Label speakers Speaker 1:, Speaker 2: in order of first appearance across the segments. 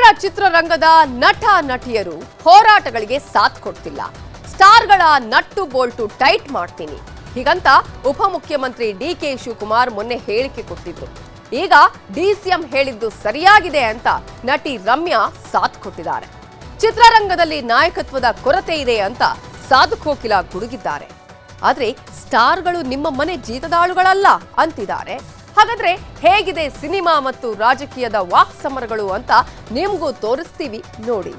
Speaker 1: ಕನ್ನಡ ಚಿತ್ರರಂಗದ ನಟ ನಟಿಯರು ಹೋರಾಟಗಳಿಗೆ ಸಾಥ್ ಕೊಡ್ತಿಲ್ಲ. ಸ್ಟಾರ್ಗಳ ನಟ್ಟು ಬೋಲ್ಟು ಟೈಟ್ ಮಾಡ್ತೀನಿ. ಹೀಗಂತ ಉಪಮುಖ್ಯಮಂತ್ರಿ ಡಿ ಕೆ ಶಿವಕುಮಾರ್ ಮೊನ್ನೆ ಹೇಳಿಕೆ ಕೊಟ್ಟಿದ್ರು. ಈಗ ಡಿಸಿಎಂ ಹೇಳಿದ್ದು ಸರಿಯಾಗಿದೆ ಅಂತ ನಟಿ ರಮ್ಯಾ ಸಾಥ್ ಕೊಟ್ಟಿದ್ದಾರೆ. ಚಿತ್ರರಂಗದಲ್ಲಿ ನಾಯಕತ್ವದ ಕೊರತೆ ಇದೆ ಅಂತ ಸಾಧು ಕೋಕಿಲ ಗುಡುಗಿದ್ದಾರೆ. ಆದ್ರೆ ಸ್ಟಾರ್ಗಳು ನಿಮ್ಮ ಮನೆ ಜೀತದಾಳುಗಳಲ್ಲ ಅಂತಿದ್ದಾರೆ. ಹಾಗಾದ್ರೆ ಹೇಗಿದೆ ಸಿನಿಮಾ ಮತ್ತು ರಾಜಕೀಯದ ವಾಕ್ ಸಮರಗಳು ಅಂತ ನಿಮಗೂ ತೋರಿಸ್ತೀವಿ ನೋಡಿ.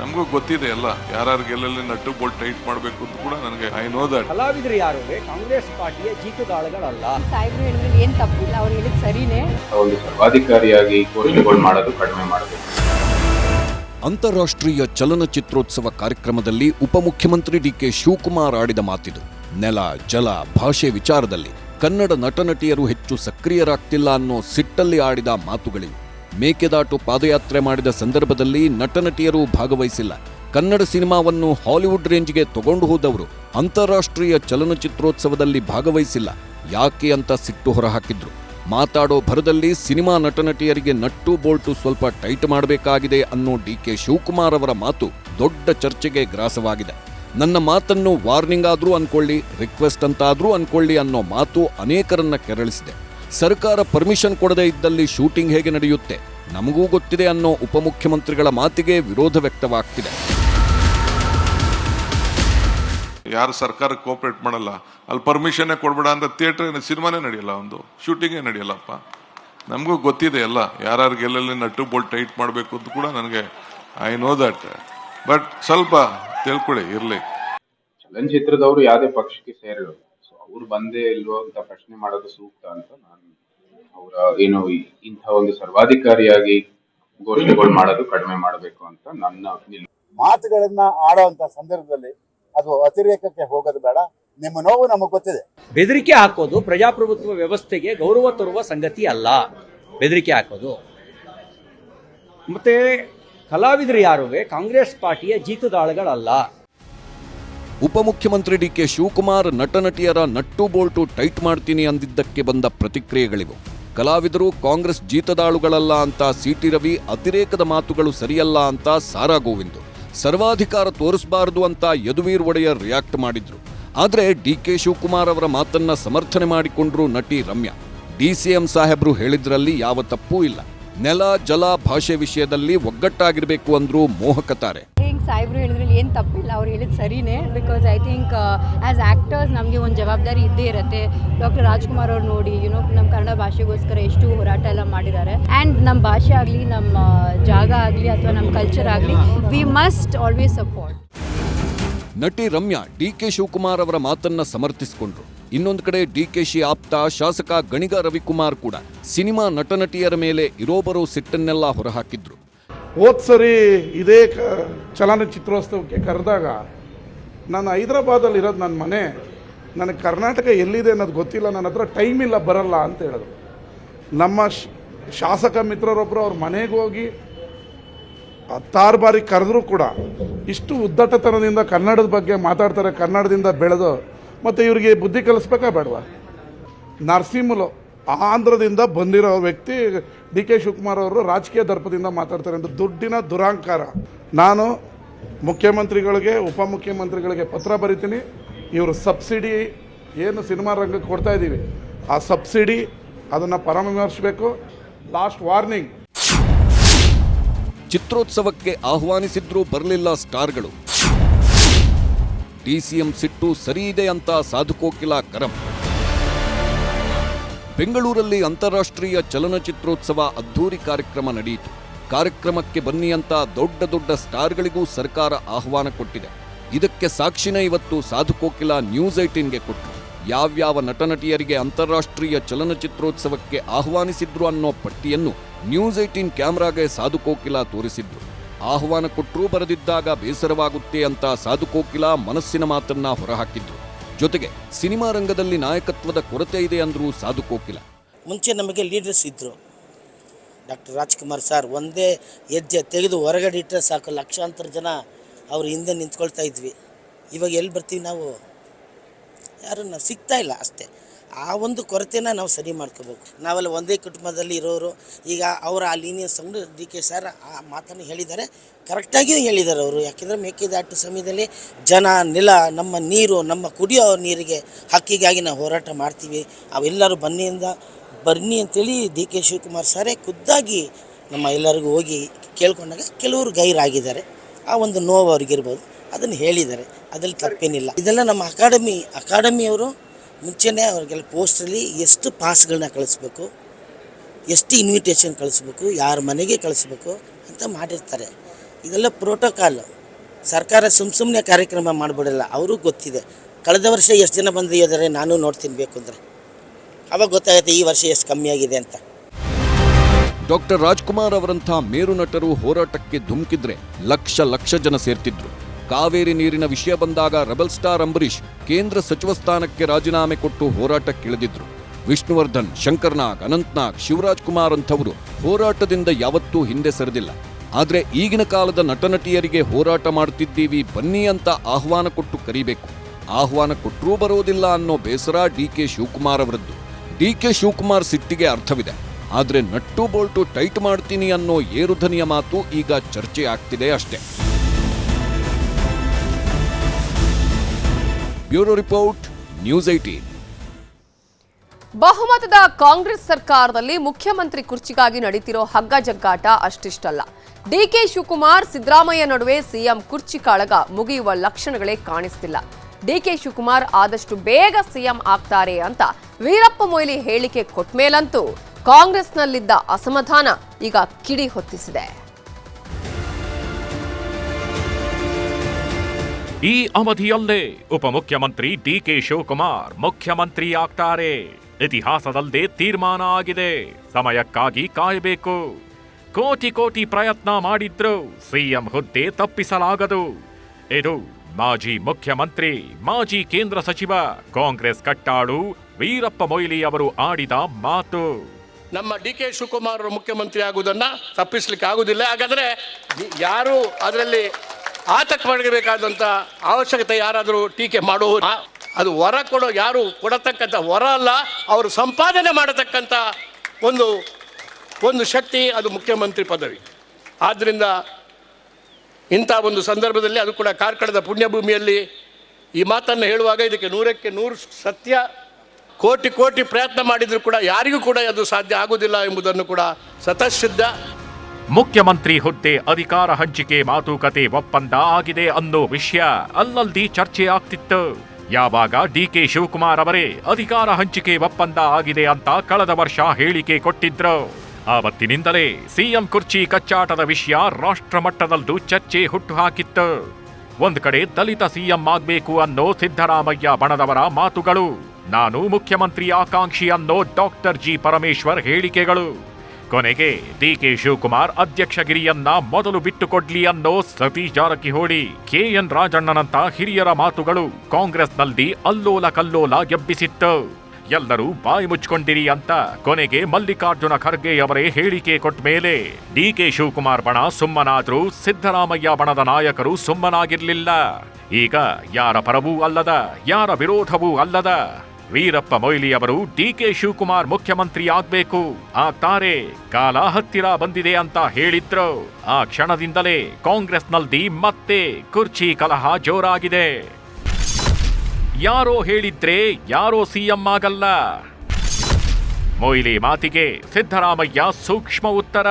Speaker 2: ನಮಗೂ ಗೊತ್ತಿದೆ ಎಲ್ಲ. ಯಾರು ಎಲ್ಲೆಲ್ಲಿ ನಟ್ಟು ಬೋಲ್ಟ್ ಟೈಟ್ ಮಾಡಬೇಕು ಅಂತ ಕೂಡ ನನಗೆ ಐ ನೋ ದಟ್
Speaker 3: ಕಲಾವಿದರು ಯಾರು? ಕಾಂಗ್ರೆಸ್ ಪಾರ್ಟಿಯ ಜೀತದಾಳುಗಳಲ್ಲ
Speaker 4: ಸಾಹೇಬ್ರು ಹೇಳಿದ್ರೆ ಏನ್ ತಪ್ಪಿಲ್ಲ ಅವ್ರು ಹೇಳಿದ್ ಸರಿನೇ.
Speaker 5: ಒಂದು ಸರ್ವಾಧಿಕಾರಿಯಾಗಿ ಘೋಷಣೆಗಳು ಮಾಡೋದು ಕಡಿಮೆ ಮಾಡಬೇಕು
Speaker 6: ಅಂತಾರಾಷ್ಟ್ರೀಯ ಚಲನಚಿತ್ರೋತ್ಸವ ಕಾರ್ಯಕ್ರಮದಲ್ಲಿ ಉಪಮುಖ್ಯಮಂತ್ರಿ ಡಿಕೆ ಶಿವಕುಮಾರ್ ಆಡಿದ ಮಾತಿದು. ನೆಲ, ಜಲ, ಭಾಷೆ ವಿಚಾರದಲ್ಲಿ ಕನ್ನಡ ನಟನಟಿಯರು ಹೆಚ್ಚು ಸಕ್ರಿಯರಾಗ್ತಿಲ್ಲ ಅನ್ನೋ ಸಿಟ್ಟಲ್ಲಿ ಆಡಿದ ಮಾತುಗಳಿವೆ. ಮೇಕೆದಾಟು ಪಾದಯಾತ್ರೆ ಮಾಡಿದ ಸಂದರ್ಭದಲ್ಲಿ ನಟನಟಿಯರು ಭಾಗವಹಿಸಿಲ್ಲ. ಕನ್ನಡ ಸಿನಿಮಾವನ್ನು ಹಾಲಿವುಡ್ ರೇಂಜ್ಗೆ ತಗೊಂಡು ಹೋದವರು ಅಂತಾರಾಷ್ಟ್ರೀಯ ಚಲನಚಿತ್ರೋತ್ಸವದಲ್ಲಿ ಭಾಗವಹಿಸಿಲ್ಲ. ಯಾಕೆ ಅಂತ ಸಿಟ್ಟು ಹೊರಹಾಕಿದ್ರು. ಮಾತಾಡೋ ಭರದಲ್ಲಿ ಸಿನಿಮಾ ನಟನಟಿಯರಿಗೆ ನಟ್ಟು ಬೋಲ್ಟು ಸ್ವಲ್ಪ ಟೈಟ್ ಮಾಡಬೇಕಾಗಿದೆ ಅನ್ನೋ ಡಿ ಕೆ ಶಿವಕುಮಾರ್ ಅವರ ಮಾತು ದೊಡ್ಡ ಚರ್ಚೆಗೆ ಗ್ರಾಸವಾಗಿದೆ. ನನ್ನ ಮಾತನ್ನು ವಾರ್ನಿಂಗ್ ಆದರೂ ಅಂದ್ಕೊಳ್ಳಿ ರಿಕ್ವೆಸ್ಟ್ ಅಂತಾದರೂ ಅಂದ್ಕೊಳ್ಳಿ ಅನ್ನೋ ಮಾತು ಅನೇಕರನ್ನ ಕೆರಳಿಸಿದೆ. ಸರ್ಕಾರ ಪರ್ಮಿಷನ್ ಕೊಡದೇ ಇದ್ದಲ್ಲಿ ಶೂಟಿಂಗ್ ಹೇಗೆ ನಡೆಯುತ್ತೆ, ನಮಗೂ ಗೊತ್ತಿದೆ ಅನ್ನೋ ಉಪಮುಖ್ಯಮಂತ್ರಿಗಳ ಮಾತಿಗೆ ವಿರೋಧ ವ್ಯಕ್ತವಾಗ್ತಿದೆ.
Speaker 2: ಯಾರು ಸರ್ಕಾರಕ್ಕೆ ಕೋಪರೇಟ್ ಮಾಡಲ್ಲ, ಅಲ್ಲಿ ಪರ್ಮಿಷನ್ನೇ ಕೊಡ್ಬೇಡ ಅಂತ ಥಿಯೇಟರ್ ಸಿನಿಮಾನೇ ನಡೆಯಲ್ಲ ಒಂದು, ಶೂಟಿಂಗೇ ನಡೆಯಲ್ಲಪ್ಪ. ನಮಗೂ ಗೊತ್ತಿದೆ ಎಲ್ಲ ಯಾರ್ಯಾರಿಗೆ ಎಲ್ಲೆಲ್ಲಿ ನಟ್ಟು ಬೋಲ್ಟ್ ಟೈಟ್ ಮಾಡಬೇಕು ಅಂತ ಕೂಡ ನನಗೆ ಐ ನೋ ದಟ್ ಬಟ್ ಸ್ವಲ್ಪ ತಿಳ್ಕೊಳ್ಳಿ ಇರ್ಲಿ.
Speaker 5: ಚಲನಚಿತ್ರದವರು ಯಾವುದೇ ಪಕ್ಷಕ್ಕೆ ಸೇರಿರೋದು ಸೊ ಅವ್ರು ಬಂದೇ ಇಲ್ವೋ ಅಂತ ಪ್ರಶ್ನೆ ಮಾಡೋದು ಸೂಕ್ತ ಅಂತ ನಾನು ಅವರ ಏನು ಇಂಥ ಒಂದು ಸರ್ವಾಧಿಕಾರಿಯಾಗಿ ಘೋಷಣೆಗಳು ಮಾಡೋದು ಕಡಿಮೆ ಮಾಡಬೇಕು ಅಂತ ನನ್ನ
Speaker 7: ಮಾತುಗಳನ್ನ ಆಡೋಂತ ಸಂದರ್ಭದಲ್ಲಿ ಅದು ಅತಿರೇಕಕ್ಕೆ ಹೋಗೋದು ಬೇಡ. ನಿಮ್ಮ ನೋವು ನಮಗೆ ಗೊತ್ತಿದೆ.
Speaker 3: ಬೆದರಿಕೆ ಹಾಕೋದು ಪ್ರಜಾಪ್ರಭುತ್ವ ವ್ಯವಸ್ಥೆಗೆ ಗೌರವ ತರುವ ಸಂಗತಿ ಅಲ್ಲ. ಬೆದರಿಕೆ ಹಾಕೋದು. ಮತ್ತೆ ಕಲಾವಿದರು ಯಾರು ಕಾಂಗ್ರೆಸ್ ಪಾರ್ಟಿಯ ಜೀತದಾಳುಗಳಲ್ಲ.
Speaker 6: ಉಪಮುಖ್ಯಮಂತ್ರಿ ಡಿ ಕೆ ಶಿವಕುಮಾರ್ ನಟನಟಿಯರ ನಟ್ಟು ಬೋಲ್ಟು ಟೈಟ್ ಮಾಡ್ತೀನಿ ಅಂದಿದ್ದಕ್ಕೆ ಬಂದ ಪ್ರತಿಕ್ರಿಯೆಗಳಿವು. ಕಲಾವಿದರು ಕಾಂಗ್ರೆಸ್ ಜೀತದಾಳುಗಳಲ್ಲ ಅಂತ ಸಿಟಿ ರವಿ ಅತಿರೇಕದ ಮಾತುಗಳು ಸರಿಯಲ್ಲ ಅಂತ ಸಾರಾ ಗೋವಿಂದ್. ಸರ್ವಾಧಿಕಾರ ತೋರಿಸಬಾರದು ಅಂತ ಯದುವೀರ್ ಒಡೆಯರ್ ರಿಯಾಕ್ಟ್ ಮಾಡಿದ್ರು. ಆದರೆ ಡಿ ಕೆ ಶಿವಕುಮಾರ್ ಅವರ ಮಾತನ್ನ ಸಮರ್ಥನೆ ಮಾಡಿಕೊಂಡ್ರು ನಟಿ ರಮ್ಯಾ. ಡಿಸಿಎಂ ಸಾಹೇಬ್ರು ಹೇಳಿದ್ರಲ್ಲಿ ಯಾವ ತಪ್ಪೂ ಇಲ್ಲ. ನೆಲ ಜಲ ಭಾಷೆ ವಿಷಯದಲ್ಲಿ ಒಗ್ಗಟ್ಟಾಗಿರಬೇಕು ಅಂದ್ರೂ ಮೋಹಕತಾರೆ.
Speaker 4: ಹಿಂಗ್ ಸಾಹೇಬ್ರು ಹೇಳಿದ್ರಲ್ಲಿ ಏನು ತಪ್ಪಿಲ್ಲ ಅವ್ರು ಹೇಳಿದ್ ಸರಿನೇ. Because I think as actors ನಮಗೆ ಒಂದು ಜವಾಬ್ದಾರಿ ಇದ್ದೇ ಇರುತ್ತೆ. ಡಾಕ್ಟರ್ ರಾಜ್ಕುಮಾರ್ ಅವ್ರು ನೋಡಿ ಯುನೋ ನಮ್ಮ ಕನ್ನಡ ಭಾಷೆಗೋಸ್ಕರ ಎಷ್ಟು ಹೋರಾಟ ಎಲ್ಲ ಮಾಡಿದ್ದಾರೆ ಆ್ಯಂಡ್ ನಮ್ಮ ಭಾಷೆ ಆಗಲಿ ನಮ್ಮ ಜಾಗ ಆಗಲಿ ಅಥವಾ ನಮ್ಮ ಕಲ್ಚರ್ ಆಗಲಿ ವಿ ಮಸ್ಟ್ ಆಲ್ವೇಸ್ ಸಪೋರ್ಟ್
Speaker 6: ನಟಿ ರಮ್ಯಾ ಡಿ ಕೆ ಶಿವಕುಮಾರ್ ಅವರ ಮಾತನ್ನ ಸಮರ್ಥಿಸಿಕೊಂಡ್ರು. ಇನ್ನೊಂದು ಕಡೆ ಡಿಕೆಶಿ ಆಪ್ತ ಶಾಸಕ ಗಣಿಗ ರವಿಕುಮಾರ್ ಕೂಡ ಸಿನಿಮಾ ನಟನಟಿಯರ ಮೇಲೆ ಇರೋಬರೋ ಸಿಟ್ಟನ್ನೆಲ್ಲ ಹೊರಹಾಕಿದ್ರು.
Speaker 8: ಹೋದ್ ಸರಿ ಇದೇ ಚಲನಚಿತ್ರೋತ್ಸವಕ್ಕೆ ಕರೆದಾಗ ನಾನು ಹೈದರಾಬಾದಲ್ಲಿ ಇರೋದು ನನ್ನ ಮನೆ, ನನಗೆ ಕರ್ನಾಟಕ ಎಲ್ಲಿದೆ ಅನ್ನೋದು ಗೊತ್ತಿಲ್ಲ, ನನ್ನ ಹತ್ರ ಟೈಮ್ ಇಲ್ಲ, ಬರಲ್ಲ ಅಂತ ಹೇಳಿದ್ರು. ನಮ್ಮ ಶಾಸಕ ಮಿತ್ರರೊಬ್ಬರು ಅವ್ರ ಮನೆಗೆ ಹೋಗಿ ಹತ್ತಾರು ಬಾರಿ ಕರೆದ್ರೂ ಕೂಡ ಇಷ್ಟು ಉದ್ದಟತನದಿಂದ ಕನ್ನಡದ ಬಗ್ಗೆ ಮಾತಾಡ್ತಾರೆ, ಕನ್ನಡದಿಂದ ಬೆಳೆದು ಮತ್ತು ಇವರಿಗೆ ಬುದ್ಧಿ ಕಲಿಸ್ಬೇಕಾ ಬೇಡವಾ? ನರಸಿಂಹಲು ಆಂಧ್ರದಿಂದ ಬಂದಿರೋ ವ್ಯಕ್ತಿ ಡಿ ಕೆ ಶಿವಕುಮಾರ್ ಅವರು ರಾಜಕೀಯ ದರ್ಪದಿಂದ ಮಾತಾಡ್ತಾರೆ ಅಂತ ದುಡ್ಡಿನ ದುರಾಂಕಾರ. ನಾನು ಮುಖ್ಯಮಂತ್ರಿಗಳಿಗೆ, ಉಪಮುಖ್ಯಮಂತ್ರಿಗಳಿಗೆ ಪತ್ರ ಬರಿತೀನಿ. ಇವರು ಸಬ್ಸಿಡಿ ಏನು ಸಿನಿಮಾ ರಂಗಕ್ಕೆ ಕೊಡ್ತಾ ಇದ್ದೀವಿ. ಆ ಸಬ್ಸಿಡಿ ಅದನ್ನು ಪರಾಮರ್ಶಿಸಬೇಕು. Last warning.
Speaker 6: ಚಿತ್ರೋತ್ಸವಕ್ಕೆ ಆಹ್ವಾನಿಸಿದ್ರೂ ಬರಲಿಲ್ಲ ಸ್ಟಾರ್ಗಳು. ಡಿಸಿಎಂ ಸಿಟ್ಟು ಸರಿ ಇದೆ ಅಂತ ಸಾಧುಕೋಕಿಲ ಕರಂ. ಬೆಂಗಳೂರಲ್ಲಿ ಅಂತಾರಾಷ್ಟ್ರೀಯ ಚಲನಚಿತ್ರೋತ್ಸವ ಅದ್ಧೂರಿ ಕಾರ್ಯಕ್ರಮ ನಡೆಯಿತು. ಕಾರ್ಯಕ್ರಮಕ್ಕೆ ಬನ್ನಿ ಅಂತ ದೊಡ್ಡ ದೊಡ್ಡ ಸ್ಟಾರ್ಗಳಿಗೂ ಸರ್ಕಾರ ಆಹ್ವಾನ ಕೊಟ್ಟಿದೆ. ಇದಕ್ಕೆ ಸಾಕ್ಷಿನೇ ಇವತ್ತು ಸಾಧುಕೋಕಿಲ ನ್ಯೂಸ್ ಏಟೀನ್ಗೆ ಕೊಟ್ಟರು ಯಾವ್ಯಾವ ನಟನಟಿಯರಿಗೆ ಅಂತಾರಾಷ್ಟ್ರೀಯ ಚಲನಚಿತ್ರೋತ್ಸವಕ್ಕೆ ಆಹ್ವಾನಿಸಿದ್ರು ಅನ್ನೋ ಪಟ್ಟಿಯನ್ನು ನ್ಯೂಸ್ ಏಟೀನ್ ಕ್ಯಾಮ್ರಾಗೆ ಸಾಧುಕೋಕಿಲ ತೋರಿಸಿದ್ರು. ಆಹ್ವಾನ ಕೊಟ್ಟರೂ ಬರೆದಿದ್ದಾಗ ಬೇಸರವಾಗುತ್ತೆ ಅಂತ ಸಾಧುಕೋಕಿಲ ಮನಸ್ಸಿನ ಮಾತನ್ನ ಹೊರಹಾಕಿದ್ರು. ಜೊತೆಗೆ ಸಿನಿಮಾ ರಂಗದಲ್ಲಿ ನಾಯಕತ್ವದ ಕೊರತೆ ಇದೆ ಅಂದ್ರು ಸಾಧುಕೋಕಿಲ.
Speaker 9: ಮುಂಚೆ ನಮಗೆ ಲೀಡರ್ಸ್ ಇದ್ದರು ಡಾಕ್ಟರ್ ರಾಜ್ಕುಮಾರ್ ಸರ್, ಒಂದೇ ಹೆಜ್ಜೆ ತೆಗೆದು ಹೊರಗಡೆ ಇಟ್ಟರೆ ಸಾಕು, ಲಕ್ಷಾಂತರ ಜನ ಅವ್ರ ಹಿಂದೆ ನಿಂತ್ಕೊಳ್ತಾ ಇದ್ವಿ. ಇವಾಗ ಎಲ್ಲಿ ಬರ್ತೀವಿ ನಾವು? ಯಾರು ನಾವು ಸಿಗ್ತಾ ಇಲ್ಲ ಅಷ್ಟೇ. ಆ ಒಂದು ಕೊರತೆನ ನಾವು ಸರಿ ಮಾಡ್ಕೋಬೇಕು. ನಾವೆಲ್ಲ ಒಂದೇ ಕುಟುಂಬದಲ್ಲಿ ಇರೋರು, ಈಗ ಅವರ ಆ ಲೀನಿಯನ್ಸ್ ತಗೊಂಡು ಡಿ ಕೆ ಸರ್ ಆ ಮಾತನ್ನು ಹೇಳಿದ್ದಾರೆ. ಕರೆಕ್ಟಾಗಿಯೂ ಹೇಳಿದ್ದಾರೆ ಅವರು. ಯಾಕೆಂದರೆ ಮೇಕೆದಾಟು ಸಮಯದಲ್ಲಿ ಜನ, ನೆಲ, ನಮ್ಮ ನೀರು, ನಮ್ಮ ಕುಡಿಯೋ ನೀರಿಗೆ ಹಕ್ಕಿಗಾಗಿ ನಾವು ಹೋರಾಟ ಮಾಡ್ತೀವಿ. ಅವೆಲ್ಲರೂ ಬನ್ನಿಯಿಂದ, ಬನ್ನಿ ಅಂತೇಳಿ ಡಿ ಕೆ ಶಿವಕುಮಾರ್ ಸರೇ ಖುದ್ದಾಗಿ ನಮ್ಮ ಎಲ್ಲರಿಗೂ ಹೋಗಿ ಕೇಳ್ಕೊಂಡಾಗ ಕೆಲವರು ಗೈರಾಗಿದ್ದಾರೆ. ಆ ಒಂದು ನೋವು ಅವ್ರಿಗಿರ್ಬೋದು. ಅದನ್ನು ಹೇಳಿದ್ದಾರೆ. ಅದರಲ್ಲಿ ತಪ್ಪೇನಿಲ್ಲ. ಇದೆಲ್ಲ ನಮ್ಮ ಅಕಾಡೆಮಿ, ಅಕಾಡೆಮಿಯವರು ಮುಂಚೆನೇ ಅವ್ರಿಗೆಲ್ಲ ಪೋಸ್ಟಲ್ಲಿ ಎಷ್ಟು ಪಾಸ್ಗಳನ್ನ ಕಳಿಸ್ಬೇಕು, ಎಷ್ಟು ಇನ್ವಿಟೇಷನ್ ಕಳಿಸ್ಬೇಕು, ಯಾರ ಮನೆಗೆ ಕಳಿಸ್ಬೇಕು ಅಂತ ಮಾಡಿರ್ತಾರೆ. ಇದೆಲ್ಲ ಪ್ರೋಟೋಕಾಲ್ ಸರ್ಕಾರ ಸುಮ್ ಸುಮ್ಮನೆ ಕಾರ್ಯಕ್ರಮ ಮಾಡಿಬಿಡಲ್ಲ, ಅವ್ರಿಗೂ ಗೊತ್ತಿದೆ. ಕಳೆದ ವರ್ಷ ಎಷ್ಟು ಜನ ಬಂದಿದ್ದಾರೆ ನಾನು ನೋಡ್ತೀನಿ ಬೇಕು ಅಂದರೆ. ಅವಾಗ ಗೊತ್ತಾಗುತ್ತೆ ಈ ವರ್ಷ ಎಷ್ಟು ಕಮ್ಮಿ ಆಗಿದೆ ಅಂತ.
Speaker 6: ಡಾಕ್ಟರ್ ರಾಜ್ಕುಮಾರ್ ಅವರಂಥ ಮೇರು ನಟರು ಹೋರಾಟಕ್ಕೆ ಧುಮುಕಿದ್ರೆ ಲಕ್ಷ ಲಕ್ಷ ಜನ ಸೇರ್ತಿದ್ರು. ಕಾವೇರಿ ನೀರಿನ ವಿಷಯ ಬಂದಾಗ ರೆಬಲ್ ಸ್ಟಾರ್ ಅಂಬರೀಷ್ ಕೇಂದ್ರ ಸಚಿವ ಸ್ಥಾನಕ್ಕೆ ರಾಜೀನಾಮೆ ಕೊಟ್ಟು ಹೋರಾಟಕ್ಕಿಳಿದಿದ್ರು. ವಿಷ್ಣುವರ್ಧನ್, ಶಂಕರ್ನಾಗ್, ಅನಂತ್ನಾಗ್, ಶಿವರಾಜ್ ಕುಮಾರ್ ಅಂಥವರು ಹೋರಾಟದಿಂದ ಯಾವತ್ತೂ ಹಿಂದೆ ಸರಿದಿಲ್ಲ. ಆದರೆ ಈಗಿನ ಕಾಲದ ನಟನಟಿಯರಿಗೆ ಹೋರಾಟ ಮಾಡ್ತಿದ್ದೀವಿ ಬನ್ನಿ ಅಂತ ಆಹ್ವಾನ ಕೊಟ್ಟು ಕರಿಬೇಕು. ಆಹ್ವಾನ ಕೊಟ್ಟರೂ ಬರೋದಿಲ್ಲ ಅನ್ನೋ ಬೇಸರ ಡಿ ಕೆ ಶಿವಕುಮಾರ್ ಅವರದ್ದು. ಡಿ ಕೆ ಶಿವಕುಮಾರ್ ಸಿಟ್ಟಿಗೆ ಅರ್ಥವಿದೆ. ಆದರೆ ನಟ್ಟು ಬೋಲ್ಟು ಟೈಟ್ ಮಾಡ್ತೀನಿ ಅನ್ನೋ ಏರುಧನಿಯ ಮಾತು ಈಗ ಚರ್ಚೆ ಆಗ್ತಿದೆ ಅಷ್ಟೇ. ಬ್ಯೂರೋ ರಿಪೋರ್ಟ್, ನ್ಯೂಸ್ ಏಟೀನ್
Speaker 1: ಬಹುಮತದ ಕಾಂಗ್ರೆಸ್ ಸರ್ಕಾರದಲ್ಲಿ ಮುಖ್ಯಮಂತ್ರಿ ಕುರ್ಚಿಗಾಗಿ ನಡೀತಿರೋ ಹಗ್ಗ ಜಗ್ಗಾಟ ಅಷ್ಟಿಷ್ಟಲ್ಲ. ಡಿಕೆ ಶಿವಕುಮಾರ್ ಸಿದ್ದರಾಮಯ್ಯ ನಡುವೆ ಸಿಎಂ ಕುರ್ಚಿ ಕಾಳಗ ಮುಗಿಯುವ ಲಕ್ಷಣಗಳೇ ಕಾಣಿಸ್ತಿಲ್ಲ. ಡಿಕೆ ಶಿವಕುಮಾರ್ ಆದಷ್ಟು ಬೇಗ ಸಿಎಂ ಆಗ್ತಾರೆ ಅಂತ ವೀರಪ್ಪ ಮೊಯ್ಲಿ ಹೇಳಿಕೆ ಕೊಟ್ಮೇಲಂತೂ ಕಾಂಗ್ರೆಸ್ನಲ್ಲಿದ್ದ ಅಸಮಾಧಾನ ಈಗ ಕಿಡಿ ಹೊತ್ತಿಸಿದೆ.
Speaker 10: ಈ ಅವಧಿಯಲ್ಲೇ ಉಪಮುಖ್ಯಮಂತ್ರಿ ಡಿಕೆ ಶಿವಕುಮಾರ್ ಮುಖ್ಯಮಂತ್ರಿ ಆಗ್ತಾರೆ. ಇತಿಹಾಸದಲ್ಲದೆ ತೀರ್ಮಾನ ಆಗಿದೆ. ಸಮಯಕ್ಕಾಗಿ ಕಾಯಬೇಕು. ಕೋಟಿ ಕೋಟಿ ಪ್ರಯತ್ನ ಮಾಡಿದ್ರು ಸಿಎಂ ಹುದ್ದೆ ತಪ್ಪಿಸಲಾಗದು. ಇದು ಮಾಜಿ ಮುಖ್ಯಮಂತ್ರಿ, ಮಾಜಿ ಕೇಂದ್ರ ಸಚಿವ, ಕಾಂಗ್ರೆಸ್ ಕಟ್ಟಾಳು ವೀರಪ್ಪ ಮೊಯ್ಲಿ ಅವರು ಆಡಿದ ಮಾತು.
Speaker 11: ನಮ್ಮ ಡಿ ಕೆ ಶಿವಕುಮಾರ್ ಮುಖ್ಯಮಂತ್ರಿ ಆಗುವುದನ್ನು ತಪ್ಪಿಸ್ಲಿಕ್ಕೆ ಆಗುವುದಿಲ್ಲ. ಹಾಗಾದರೆ ಯಾರು ಅದರಲ್ಲಿ ಆತಂಕ ಮಾಡಬೇಕಾದಂಥ ಅವಶ್ಯಕತೆ ಯಾರಾದರೂ ಟೀಕೆ ಮಾಡುವ ಅದು ವರ ಕೊಡೋ ಯಾರು ಕೊಡತಕ್ಕಂಥ ವರ ಅಲ್ಲ ಅವರು ಸಂಪಾದನೆ ಮಾಡತಕ್ಕಂಥ ಒಂದು ಒಂದು ಶಕ್ತಿ ಅದು ಮುಖ್ಯಮಂತ್ರಿ ಪದವಿ. ಆದ್ದರಿಂದ ಇಂಥ ಒಂದು ಸಂದರ್ಭದಲ್ಲಿ ಅದು ಕೂಡ ಕಾರ್ಕಳದ ಪುಣ್ಯಭೂಮಿಯಲ್ಲಿ ಈ ಮಾತನ್ನು ಹೇಳುವಾಗ ಇದಕ್ಕೆ ನೂರಕ್ಕೆ ನೂರು ಸತ್ಯ ಕೋಟಿ ಕೋಟಿ ಪ್ರಯತ್ನ ಮಾಡಿದರೂ ಕೂಡ ಯಾರಿಗೂ ಕೂಡ ಅದು ಸಾಧ್ಯ ಆಗುವುದಿಲ್ಲ ಎಂಬುದನ್ನು ಕೂಡ ಸ್ವತಃಸಿದ್ಧ
Speaker 10: ಮುಖ್ಯಮಂತ್ರಿ ಹುದ್ದೆ ಅಧಿಕಾರ ಹಂಚಿಕೆ ಮಾತುಕತೆ ಒಪ್ಪಂದ ಆಗಿದೆ ಅನ್ನೋ ವಿಷಯ ಅಲ್ಲಲ್ಲಿ ಚರ್ಚೆ ಆಗ್ತಿತ್ತು. ಯಾವಾಗ ಡಿಕೆ ಶಿವಕುಮಾರ್ ಅವರೇ ಅಧಿಕಾರ ಹಂಚಿಕೆ ಒಪ್ಪಂದ ಆಗಿದೆ ಅಂತ ಕಳೆದ ವರ್ಷ ಹೇಳಿಕೆ ಕೊಟ್ಟಿದ್ರು. ಆವತ್ತಿನಿಂದಲೇ ಸಿಎಂ ಕುರ್ಚಿ ಕಚ್ಚಾಟದ ವಿಷಯ ರಾಷ್ಟ್ರ ಮಟ್ಟದಲ್ಲೂ ಚರ್ಚೆ ಹುಟ್ಟುಹಾಕಿತ್ತು. ಒಂದ್ ಕಡೆ ದಲಿತ ಸಿಎಂ ಆಗ್ಬೇಕು ಅನ್ನೋ ಸಿದ್ದರಾಮಯ್ಯ ಬಣದವರ ಮಾತುಗಳು, ನಾನು ಮುಖ್ಯಮಂತ್ರಿ ಆಕಾಂಕ್ಷಿ ಅನ್ನೋ ಡಾಕ್ಟರ್ ಜಿ. ಪರಮೇಶ್ವರ್ ಹೇಳಿಕೆಗಳು. ಕೊನೆಗೆ ಡಿಕೆ ಶಿವಕುಮಾರ್ ಅಧ್ಯಕ್ಷಗಿರಿಯನ್ನ ಮೊದಲು ಬಿಟ್ಟುಕೊಡ್ಲಿ ಅನ್ನೋ ಸತೀಶ್ ಜಾರಕಿಹೊಳಿ, ಕೆಎನ್ ರಾಜಣ್ಣನಂತ ಹಿರಿಯರ ಮಾತುಗಳು ಕಾಂಗ್ರೆಸ್ನಲ್ಲಿ ಅಲ್ಲೋಲ ಕಲ್ಲೋಲ ಎಬ್ಬಿಸಿತ್ತು. ಎಲ್ಲರೂ ಬಾಯಿ ಮುಚ್ಕೊಂಡಿರಿ ಅಂತ ಕೊನೆಗೆ ಮಲ್ಲಿಕಾರ್ಜುನ ಖರ್ಗೆ ಅವರೇ ಹೇಳಿಕೆ ಕೊಟ್ಟ ಮೇಲೆ ಡಿಕೆ ಶಿವಕುಮಾರ್ ಬಣ ಸುಮ್ಮನಾದ್ರೂ ಸಿದ್ದರಾಮಯ್ಯ ಬಣದ ನಾಯಕರು ಸುಮ್ಮನಾಗಿರ್ಲಿಲ್ಲ. ಈಗ ಯಾರ ಪರವೂ ಅಲ್ಲದ, ಯಾರ ವಿರೋಧವೂ ಅಲ್ಲದ ವೀರಪ್ಪ ಮೊಯ್ಲಿ ಅವರು ಡಿಕೆ ಶಿವಕುಮಾರ್ ಮುಖ್ಯಮಂತ್ರಿ ಆಗ್ಬೇಕು. ಆಗ್ತಾರೆ ಕಾಲ ಹತ್ತಿರ ಬಂದಿದೆ ಅಂತ ಹೇಳಿದ್ರು. ಆ ಕ್ಷಣದಿಂದಲೇ ಕಾಂಗ್ರೆಸ್ನಲ್ಲಿ ಮತ್ತೆ ಕುರ್ಚಿ ಕಲಹ ಜೋರಾಗಿದೆ. ಯಾರೋ ಹೇಳಿದ್ರೆ ಯಾರೋ ಸಿಎಂ ಆಗಲ್ಲ. ಮೊಯ್ಲಿ ಮಾತಿಗೆ ಸಿದ್ದರಾಮಯ್ಯ ಸೂಕ್ಷ್ಮ ಉತ್ತರ.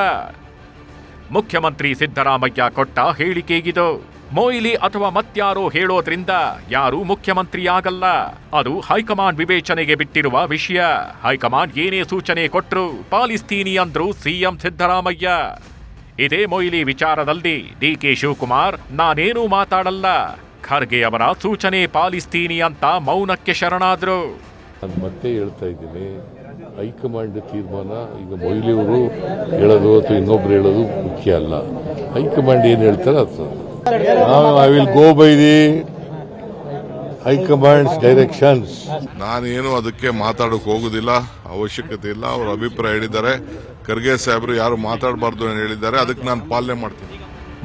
Speaker 10: ಮುಖ್ಯಮಂತ್ರಿ ಸಿದ್ದರಾಮಯ್ಯ ಕೊಟ್ಟ ಹೇಳಿಕೆಗಿದು ಮೊಯ್ಲಿ ಅಥವಾ ಮತ್ಯಾರೋ ಹೇಳೋದ್ರಿಂದ ಯಾರೂ ಮುಖ್ಯಮಂತ್ರಿ ಆಗಲ್ಲ ಅದು ಹೈಕಮಾಂಡ್ ವಿವೇಚನೆಗೆ ಬಿಟ್ಟಿರುವ ವಿಷಯ. ಹೈಕಮಾಂಡ್ ಏನೇ ಸೂಚನೆ ಕೊಟ್ಟರು ಪಾಲಿಸ್ತೀನಿ ಅಂದ್ರು ಸಿಎಂ ಸಿದ್ದರಾಮಯ್ಯ. ಇದೇ ಮೊಯ್ಲಿ ವಿಚಾರದಲ್ಲಿ ಡಿ ಕೆ ಶಿವಕುಮಾರ್, ನಾನೇನೂ ಮಾತಾಡಲ್ಲ. ಖರ್ಗೆ ಅವರ ಸೂಚನೆ ಪಾಲಿಸ್ತೀನಿ ಅಂತ ಮೌನಕ್ಕೆ ಶರಣಾದ್ರು.
Speaker 12: ಮತ್ತೆ ಹೇಳ್ತಾ ಇದ್ದೀನಿ. ಹೈಕಮಾಂಡ್ ತೀರ್ಮಾನ ಈಗ ಮೊಯ್ಲಿಯವರು ಹೇಳೋದು ಅಥವಾ ಇನ್ನೊಬ್ರು ಹೇಳೋದು ಮುಖ್ಯ ಅಲ್ಲ. ಹೈಕಮಾಂಡ್ ಏನು ಹೇಳ್ತಾರೆ ಅದು I will go by the high command's directions
Speaker 2: ನಾನೇನು ಅದಕ್ಕೆ ಮಾತಾಡೋಕೆ ಹೋಗೋದಿಲ್ಲ ಅವಶ್ಯಕತೆ ಇಲ್ಲ ಅವರು ಅಭಿಪ್ರಾಯ ಹೇಳಿದ್ದಾರೆ. ಖರ್ಗೆ ಸಾಹೇಬರು ಯಾರು ಮಾತಾಡಬಾರ್ದು ಅಂತ ಹೇಳಿದ್ದಾರೆ ಅದಕ್ಕೆ ನಾನು ಪಾಲನೆ ಮಾಡ್ತೀನಿ.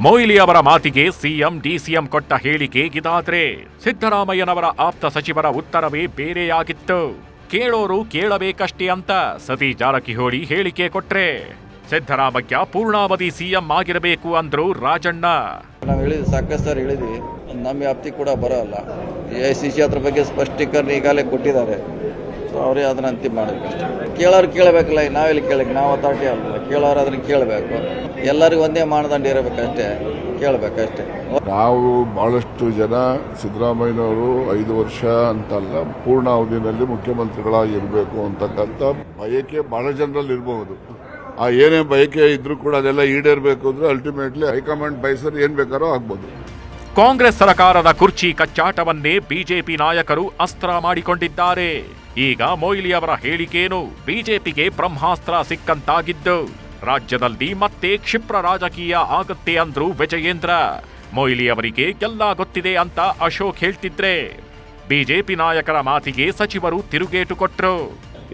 Speaker 10: ಮೊಯ್ಲಿ ಅವರ ಮಾತಿಗೆ ಸಿಎಂ ಡಿಸಿಎಂ ಕೊಟ್ಟ ಹೇಳಿಕೆ ಇದಾದ್ರೆ ಸಿದ್ದರಾಮಯ್ಯನವರ ಆಪ್ತ ಸಚಿವರ ಉತ್ತರವೇ ಬೇರೆಯಾಗಿತ್ತು. ಕೇಳೋರು ಕೇಳಬೇಕಷ್ಟೇ ಅಂತ ಸತಿ ಜಾರಕಿಹೊಳಿ ಹೇಳಿಕೆ ಕೊಟ್ರೆ ಸಿದ್ದರಾಮಯ್ಯ ಪೂರ್ಣಾವಧಿ ಸಿಎಂ ಆಗಿರಬೇಕು ಅಂದ್ರು ರಾಜಣ್ಣ.
Speaker 13: ನಾವು ಹೇಳಿದ್ವಿ, ಸಾಕಷ್ಟು ಸರ್ ಹೇಳಿದ್ವಿ ನಮ್ಮ ವ್ಯಾಪ್ತಿ ಕೂಡ ಬರೋಲ್ಲ. ಎ ಐ ಸಿ ಸಿ ಅದ್ರ ಬಗ್ಗೆ ಸ್ಪಷ್ಟೀಕರಣ ಈಗಾಗಲೇ ಕೊಟ್ಟಿದ್ದಾರೆ. ಸೊ ಅವರೇ ಅದನ್ನ ಅಂತಿಮ ಮಾಡಬೇಕಷ್ಟೇ ಕೇಳೋರು ಕೇಳಬೇಕಲ್ಲ, ನಾವೆಲ್ಲಿ ಕೇಳಕ್ಕೆ? ನಾವು ಅಥಾರಿಟಿ ಅಲ್ಲ. ಕೇಳೋರು ಅದನ್ನ ಕೇಳಬೇಕು. ಎಲ್ಲರಿಗೂ ಒಂದೇ ಮಾನದಂಡ ಇರಬೇಕಷ್ಟೇ. ಕೇಳಬೇಕಷ್ಟೇ.
Speaker 12: ನಾವು ಬಹಳಷ್ಟು ಜನ ಸಿದ್ದರಾಮಯ್ಯನವರು ಐದು ವರ್ಷ ಅಂತಲ್ಲ ಪೂರ್ಣ ಅವಧಿನಲ್ಲಿ ಮುಖ್ಯಮಂತ್ರಿಗಳಾಗಿರಬೇಕು ಅಂತಕ್ಕಂಥ ಬಯಕೆ ಬಹಳ ಜನರಲ್ಲಿ ಇರಬಹುದು ಆ ಏನೇ ಬಯಕೆ ಇದ್ರೂ ಕೂಡ ಅದೆಲ್ಲ ಈಡೇರಬೇಕು ಅಂದ್ರೆ ಅಲ್ಟಿಮೇಟ್ಲಿ ಹೈಕಮಾಂಡ್ ಬಯಸರು ಏನ್ ಬೇಕಾರೋ ಆಗ್ಬೋದು.
Speaker 10: ಕಾಂಗ್ರೆಸ್ ಸರ್ಕಾರದ ಕುರ್ಚಿ ಕಚ್ಚಾಟವನ್ನೇ ಬಿಜೆಪಿ ನಾಯಕರು ಅಸ್ತ್ರ ಮಾಡಿಕೊಂಡಿದ್ದಾರೆ. ಈಗ ಮೊಯ್ಲಿ ಅವರ ಹೇಳಿಕೆಯೇನು ಬಿಜೆಪಿಗೆ ಬ್ರಹ್ಮಾಸ್ತ್ರ ಸಿಕ್ಕಂತಾಗಿದ್ದು. ರಾಜ್ಯದಲ್ಲಿ ಮತ್ತೆ ಕ್ಷಿಪ್ರ ರಾಜಕೀಯ ಆಗತ್ತೆ ಅಂದ್ರು ವಿಜಯೇಂದ್ರ. ಮೊಯ್ಲಿ ಅವರಿಗೆ ಎಲ್ಲ ಗೊತ್ತಿದೆ ಅಂತ ಅಶೋಕ್ ಹೇಳ್ತಿದ್ರೆ. ಬಿಜೆಪಿ ನಾಯಕರ ಮಾತಿಗೆ ಸಚಿವರು ತಿರುಗೇಟು ಕೊಟ್ರು.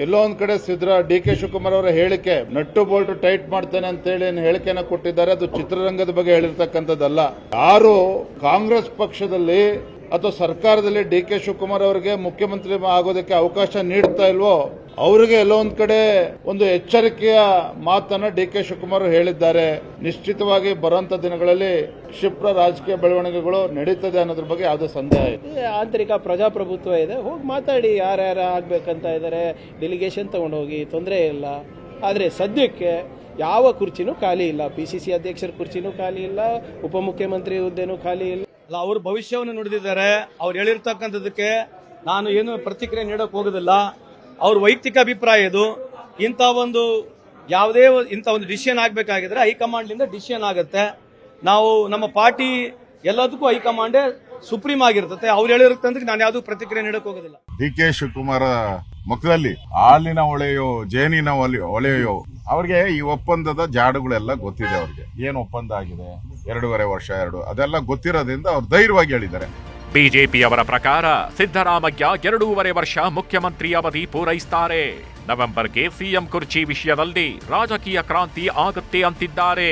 Speaker 14: ಎಲ್ಲೋ ಒಂದ್ ಕಡೆ ಸಿದ್ರ, ಡಿ ಕೆ ಶಿವಕುಮಾರ್ ಅವರ ಹೇಳಿಕೆ, ನಟ್ಟು ಬೋಲ್ಟ್ ಟೈಟ್ ಮಾಡ್ತೇನೆ ಅಂತ ಹೇಳಿ ಹೇಳಿಕೆನ ಕೊಟ್ಟಿದ್ದಾರೆ, ಅದು ಚಿತ್ರರಂಗದ ಬಗ್ಗೆ ಹೇಳಿರ್ತಕ್ಕಂಥದ್ದಲ್ಲ. ಯಾರು ಕಾಂಗ್ರೆಸ್ ಪಕ್ಷದಲ್ಲಿ ಅಥವಾ ಸರ್ಕಾರದಲ್ಲಿ ಡಿ ಕೆ ಶಿವಕುಮಾರ್ ಅವರಿಗೆ ಮುಖ್ಯಮಂತ್ರಿ ಆಗೋದಕ್ಕೆ ಅವಕಾಶ ನೀಡ್ತಾ ಇಲ್ವೋ, ಅವರಿಗೆ ಎಲ್ಲೋ ಒಂದ್ ಕಡೆ ಒಂದು ಎಚ್ಚರಿಕೆಯ ಮಾತನ್ನ ಡಿ ಕೆ ಶಿವಕುಮಾರ್ ಹೇಳಿದ್ದಾರೆ. ನಿಶ್ಚಿತವಾಗಿ ಬರುವಂತ ದಿನಗಳಲ್ಲಿ ಕ್ಷಿಪ್ರ ರಾಜಕೀಯ ಬೆಳವಣಿಗೆಗಳು ನಡೀತದೆ ಅನ್ನೋದ್ರ ಬಗ್ಗೆ ಯಾವುದೇ ಸಂದೇಹ ಇದೆ
Speaker 11: ಆಂತರಿಕ ಪ್ರಜಾಪ್ರಭುತ್ವ ಇದೆ. ಹೋಗಿ ಮಾತಾಡಿ ಯಾರ್ಯಾರು ಆಗ್ಬೇಕಂತ ಇದ್ದಾರೆ ಡೆಲಿಗೇಷನ್ ತಗೊಂಡೋಗಿ ತೊಂದರೆ ಇಲ್ಲ. ಆದರೆ ಸದ್ಯಕ್ಕೆ ಯಾವ ಕುರ್ಚಿನೂ ಖಾಲಿ ಇಲ್ಲ. ಪಿ ಸಿ ಸಿ ಅಧ್ಯಕ್ಷರ ಕುರ್ಚಿನೂ ಖಾಲಿ ಇಲ್ಲ. ಉಪಮುಖ್ಯಮಂತ್ರಿ ಹುದ್ದೆನೂ ಖಾಲಿ ಇಲ್ಲ.
Speaker 3: ಅಲ್ಲ, ಅವ್ರ ಭವಿಷ್ಯವನ್ನು ನುಡಿದಿದ್ದಾರೆ. ಅವ್ರು ಹೇಳಿರ್ತಕ್ಕಂಥದಕ್ಕೆ ನಾನು ಏನು ಪ್ರತಿಕ್ರಿಯೆ ನೀಡೋಕೆ ಹೋಗೋದಿಲ್ಲ. ಅವ್ರ ವೈಯಕ್ತಿಕ ಅಭಿಪ್ರಾಯ ಇದು. ಇಂಥ ಒಂದು ಯಾವುದೇ ಇಂಥ ಒಂದು ಡಿಸಿಷನ್ ಆಗಬೇಕಾಗಿದ್ರೆ ಹೈಕಮಾಂಡ್ಲಿಂದ ಡಿಸಿಷನ್ ಆಗುತ್ತೆ. ನಾವು ನಮ್ಮ ಪಾರ್ಟಿ ಎಲ್ಲದಕ್ಕೂ ಹೈಕಮಾಂಡೇ ಸುಪ್ರೀಂ ಆಗಿರ್ತದೆ ಅವ್ರು ಹೇಳಿರ್ತಂದ್ರೆ ನಾನು ಯಾವ್ದು ಪ್ರತಿಕ್ರಿಯೆ ನೀಡಕ್ ಹೋಗೋದಿಲ್ಲ.
Speaker 14: ಡಿ ಕೆ ಶಿವಕುಮಾರ ಮುಖದಲ್ಲಿ ಹಾಲಿನ ಹೊಳೆಯೋ ಜೇನಿನ ಒಲಿಯೋ ಹೊಳೆಯೋ ಅವ್ರಿಗೆ ಈ ಒಪ್ಪಂದದ ಜಾಡುಗಳೆಲ್ಲ ಗೊತ್ತಿದೆ ಅವ್ರಿಗೆ. ಏನು ಒಪ್ಪಂದ ಆಗಿದೆ? ಎರಡೂವರೆ ವರ್ಷ ಎರಡು ಅದೆಲ್ಲ ಗೊತ್ತಿರೋದ್ರಿಂದ ಅವ್ರು ಧೈರ್ಯವಾಗಿ ಹೇಳಿದ್ದಾರೆ.
Speaker 10: ಬಿಜೆಪಿಯವರ ಪ್ರಕಾರ ಸಿದ್ದರಾಮಯ್ಯ ಎರಡೂವರೆ ವರ್ಷ ಮುಖ್ಯಮಂತ್ರಿ ಅವಧಿ ಪೂರೈಸುತ್ತಾರೆ ನವೆಂಬರ್ಗೆ ಸಿಎಂ ಕುರ್ಚಿ ವಿಷಯದಲ್ಲಿ ರಾಜಕೀಯ ಕ್ರಾಂತಿ ಆಗುತ್ತೆ ಅಂತಿದ್ದಾರೆ.